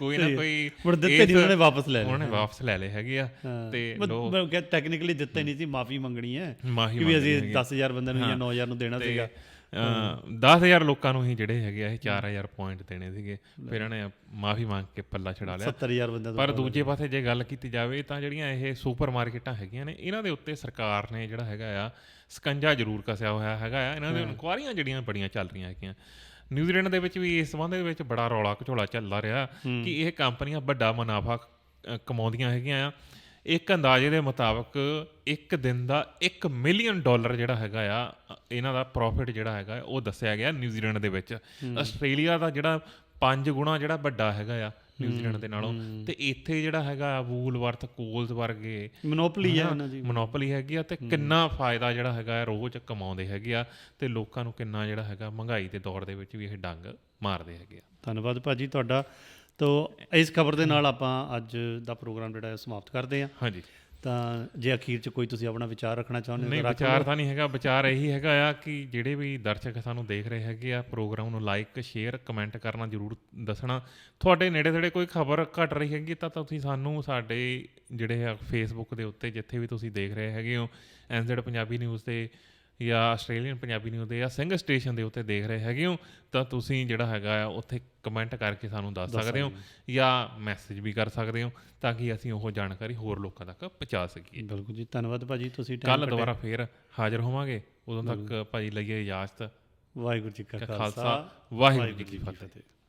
ਕੋਈ ਨਾ ਕੋਈ ਹੁਣ ਦਿੱਤੇ ਨਹੀਂ ਉਹਨਾਂ ਨੇ ਵਾਪਸ ਲੈ ਲਏ। ਉਹਨਾਂ ਨੇ ਵਾਪਸ ਲੈ ਲਏ ਹੈਗੇ ਆ ਤੇ ਲੋਕ ਮੈਂ ਕਿਹਾ ਟੈਕਨੀਕਲੀ ਦਿੱਤੇ ਨਹੀਂ ਸੀ ਮਾਫੀ ਮੰਗਣੀ ਹੈ। ਕਿ ਵੀ ਅਸੀਂ 10000 ਬੰਦਿਆਂ ਨੂੰ ਜਾਂ 9000 ਨੂੰ ਦੇਣਾ ਸੀਗਾ। 10000 ਲੋਕਾਂ ਨੂੰ ਹੀ ਜਿਹੜੇ ਹੈਗੇ ਆ ਇਹ 4000 ਪੁਆਇੰਟ ਦੇਣੇ ਸੀਗੇ। ਫਿਰ ਇਹਨਾਂ ਨੇ ਮਾਫੀ ਮੰਗ ਕੇ ਪੱਲਾ ਛਡਾ ਲਿਆ। 70000 ਬੰਦਿਆਂ ਤੋਂ ਪਰ ਦੂਜੇ ਪਾਸੇ ਜੇ ਗੱਲ ਕੀਤੀ ਜਾਵੇ ਤਾਂ ਜਿਹੜੀਆਂ ਇਹ ਸੁਪਰ ਮਾਰਕੀਟਾਂ ਹੈਗੀਆਂ ਨੇ ਇਹਨਾਂ ਦੇ ਉੱਤੇ ਸਰਕਾਰ ਨੇ ਜਿਹੜਾ ਹੈਗਾ ਆ ਸਕੰਜਾ ਜ਼ਰੂਰ ਕਸਿਆ ਹੋਇਆ ਹੈਗਾ ਆ। ਇਹਨਾਂ ਦੇ ਇਨਕੁਆਰੀਆਂ ਜਿਹੜੀਆਂ ਬੜੀਆਂ ਚੱਲ ਰਹੀਆਂ ਹੈਗੀਆਂ। ਨਿਊਜ਼ੀਲੈਂਡ ਦੇ ਵਿੱਚ ਵੀ ਇਸ ਸੰਬੰਧ ਦੇ ਵਿੱਚ ਬੜਾ ਰੌਲਾ ਘਚੋਲਾ ਚੱਲਦਾ ਰਿਹਾ ਕਿ ਇਹ ਕੰਪਨੀਆਂ ਵੱਡਾ ਮੁਨਾਫਾ ਕਮਾਉਂਦੀਆਂ ਹੈਗੀਆਂ ਆ। ਇੱਕ ਅੰਦਾਜ਼ੇ ਦੇ ਮੁਤਾਬਕ ਇੱਕ ਦਿਨ ਦਾ 1 ਮਿਲੀਅਨ ਡਾਲਰ ਜਿਹੜਾ ਹੈਗਾ ਆ ਇਹਨਾਂ ਦਾ ਪ੍ਰੋਫਿਟ ਜਿਹੜਾ ਹੈਗਾ ਉਹ ਦੱਸਿਆ ਗਿਆ ਨਿਊਜ਼ੀਲੈਂਡ ਦੇ ਵਿੱਚ। ਆਸਟ੍ਰੇਲੀਆ ਦਾ ਜਿਹੜਾ 5 ਗੁਣਾ ਜਿਹੜਾ ਵੱਡਾ ਹੈਗਾ ਆ ਨਿਊਜ਼ੀਲੈਂਡ ਦੇ ਨਾਲੋਂ। ਤੇ ਇੱਥੇ ਜਿਹੜਾ ਹੈਗਾ ਵੂਲਵਰਥ ਕੋਲਸ ਵਰਗੇ ਮੋਨੋਪੋਲੀ ਹੈ ਦੀ ਮੋਨੋਪੋਲੀ ਹੈਗੀ ਆ ਤੇ ਕਿੰਨਾ ਫਾਇਦਾ ਜਿਹੜਾ ਹੈਗਾ ਆ ਰੋਜ਼ ਕਮਾਉਂਦੇ ਹੈਗੇ ਆ ਤੇ ਲੋਕਾਂ ਨੂੰ ਕਿੰਨਾ ਜਿਹੜਾ ਹੈਗਾ ਮਹਿੰਗਾਈ ਦੇ ਦੌਰ ਦੇ ਵਿੱਚ ਵੀ ਇਹ ਡੰਗ ਮਾਰਦੇ ਹੈਗੇ ਆ। ਧੰਨਵਾਦ ਭਾਜੀ ਤੁਹਾਡਾ। ਤੋਂ ਇਸ ਖਬਰ ਦੇ ਨਾਲ ਆਪਾਂ ਅੱਜ ਦਾ ਪ੍ਰੋਗਰਾਮ ਜਿਹੜਾ ਸਮਾਪਤ ਕਰਦੇ ਹਾਂ। ਹਾਂਜੀ। ਤਾਂ ਜੇ ਅਖੀਰ ਚ ਕੋਈ ਤੁਸੀਂ ਆਪਣਾ ਵਿਚਾਰ ਰੱਖਣਾ ਚਾਹੁੰਦੇ ਹੋ ਨਹੀਂ ਵਿਚਾਰ ਤਾਂ ਨਹੀਂ ਹੈਗਾ ਵਿਚਾਰ ਇਹੀ ਹੈਗਾ ਆ ਕਿ ਜਿਹੜੇ ਵੀ ਦਰਸ਼ਕ ਸਾਨੂੰ ਦੇਖ ਰਹੇ ਹੈਗੇ ਆ ਪ੍ਰੋਗਰਾਮ ਨੂੰ ਲਾਈਕ ਸ਼ੇਅਰ ਕਮੈਂਟ ਕਰਨਾ ਜਰੂਰ ਦੱਸਣਾ। ਤੁਹਾਡੇ ਨੇੜੇ ਤੇੜੇ ਕੋਈ ਖਬਰ ਘਟ ਰਹੀ ਹੈਗੀ ਤਾਂ ਤੁਸੀਂ ਸਾਨੂੰ ਸਾਡੇ ਜਿਹੜੇ ਆ ਫੇਸਬੁੱਕ ਦੇ ਉੱਤੇ ਜਿੱਥੇ ਵੀ ਤੁਸੀਂ ਦੇਖ ਰਹੇ ਹੈਗੇ ਹੋ ਐਨਜ਼ੈਡ ਪੰਜਾਬੀ ਨਿਊਜ਼ ਤੇ ਜਾਂ ਆਸਟ੍ਰੇਲੀਅਨ ਪੰਜਾਬੀ ਨਿਊਜ਼ ਦੇ ਜਾਂ ਸਿੰਘ ਸਟੇਸ਼ਨ ਦੇ ਉੱਤੇ ਦੇਖ ਰਹੇ ਹੈਗੇ ਹੋ ਤਾਂ ਤੁਸੀਂ ਜਿਹੜਾ ਹੈਗਾ ਆ ਉੱਥੇ ਕਮੈਂਟ ਕਰਕੇ ਸਾਨੂੰ ਦੱਸ ਸਕਦੇ ਹੋ ਜਾਂ ਮੈਸੇਜ ਵੀ ਕਰ ਸਕਦੇ ਹੋ ਤਾਂ ਕਿ ਅਸੀਂ ਉਹ ਜਾਣਕਾਰੀ ਹੋਰ ਲੋਕਾਂ ਤੱਕ ਪਹੁੰਚਾ ਸਕੀਏ। ਬਿਲਕੁਲ ਜੀ ਧੰਨਵਾਦ ਭਾਜੀ ਤੁਸੀਂ time ਕੱਲ। ਦੁਬਾਰਾ ਫੇਰ ਹਾਜ਼ਰ ਹੋਵਾਂਗੇ। ਉਦੋਂ ਤੱਕ ਭਾਜੀ ਲਈਏ ਇਜਾਜ਼ਤ। ਵਾਹਿਗੁਰੂ ਜੀ ਕਾ ਖਾਲਸਾ ਵਾਹਿਗੁਰੂ ਜੀ ਕੀ ਫਤਿਹ।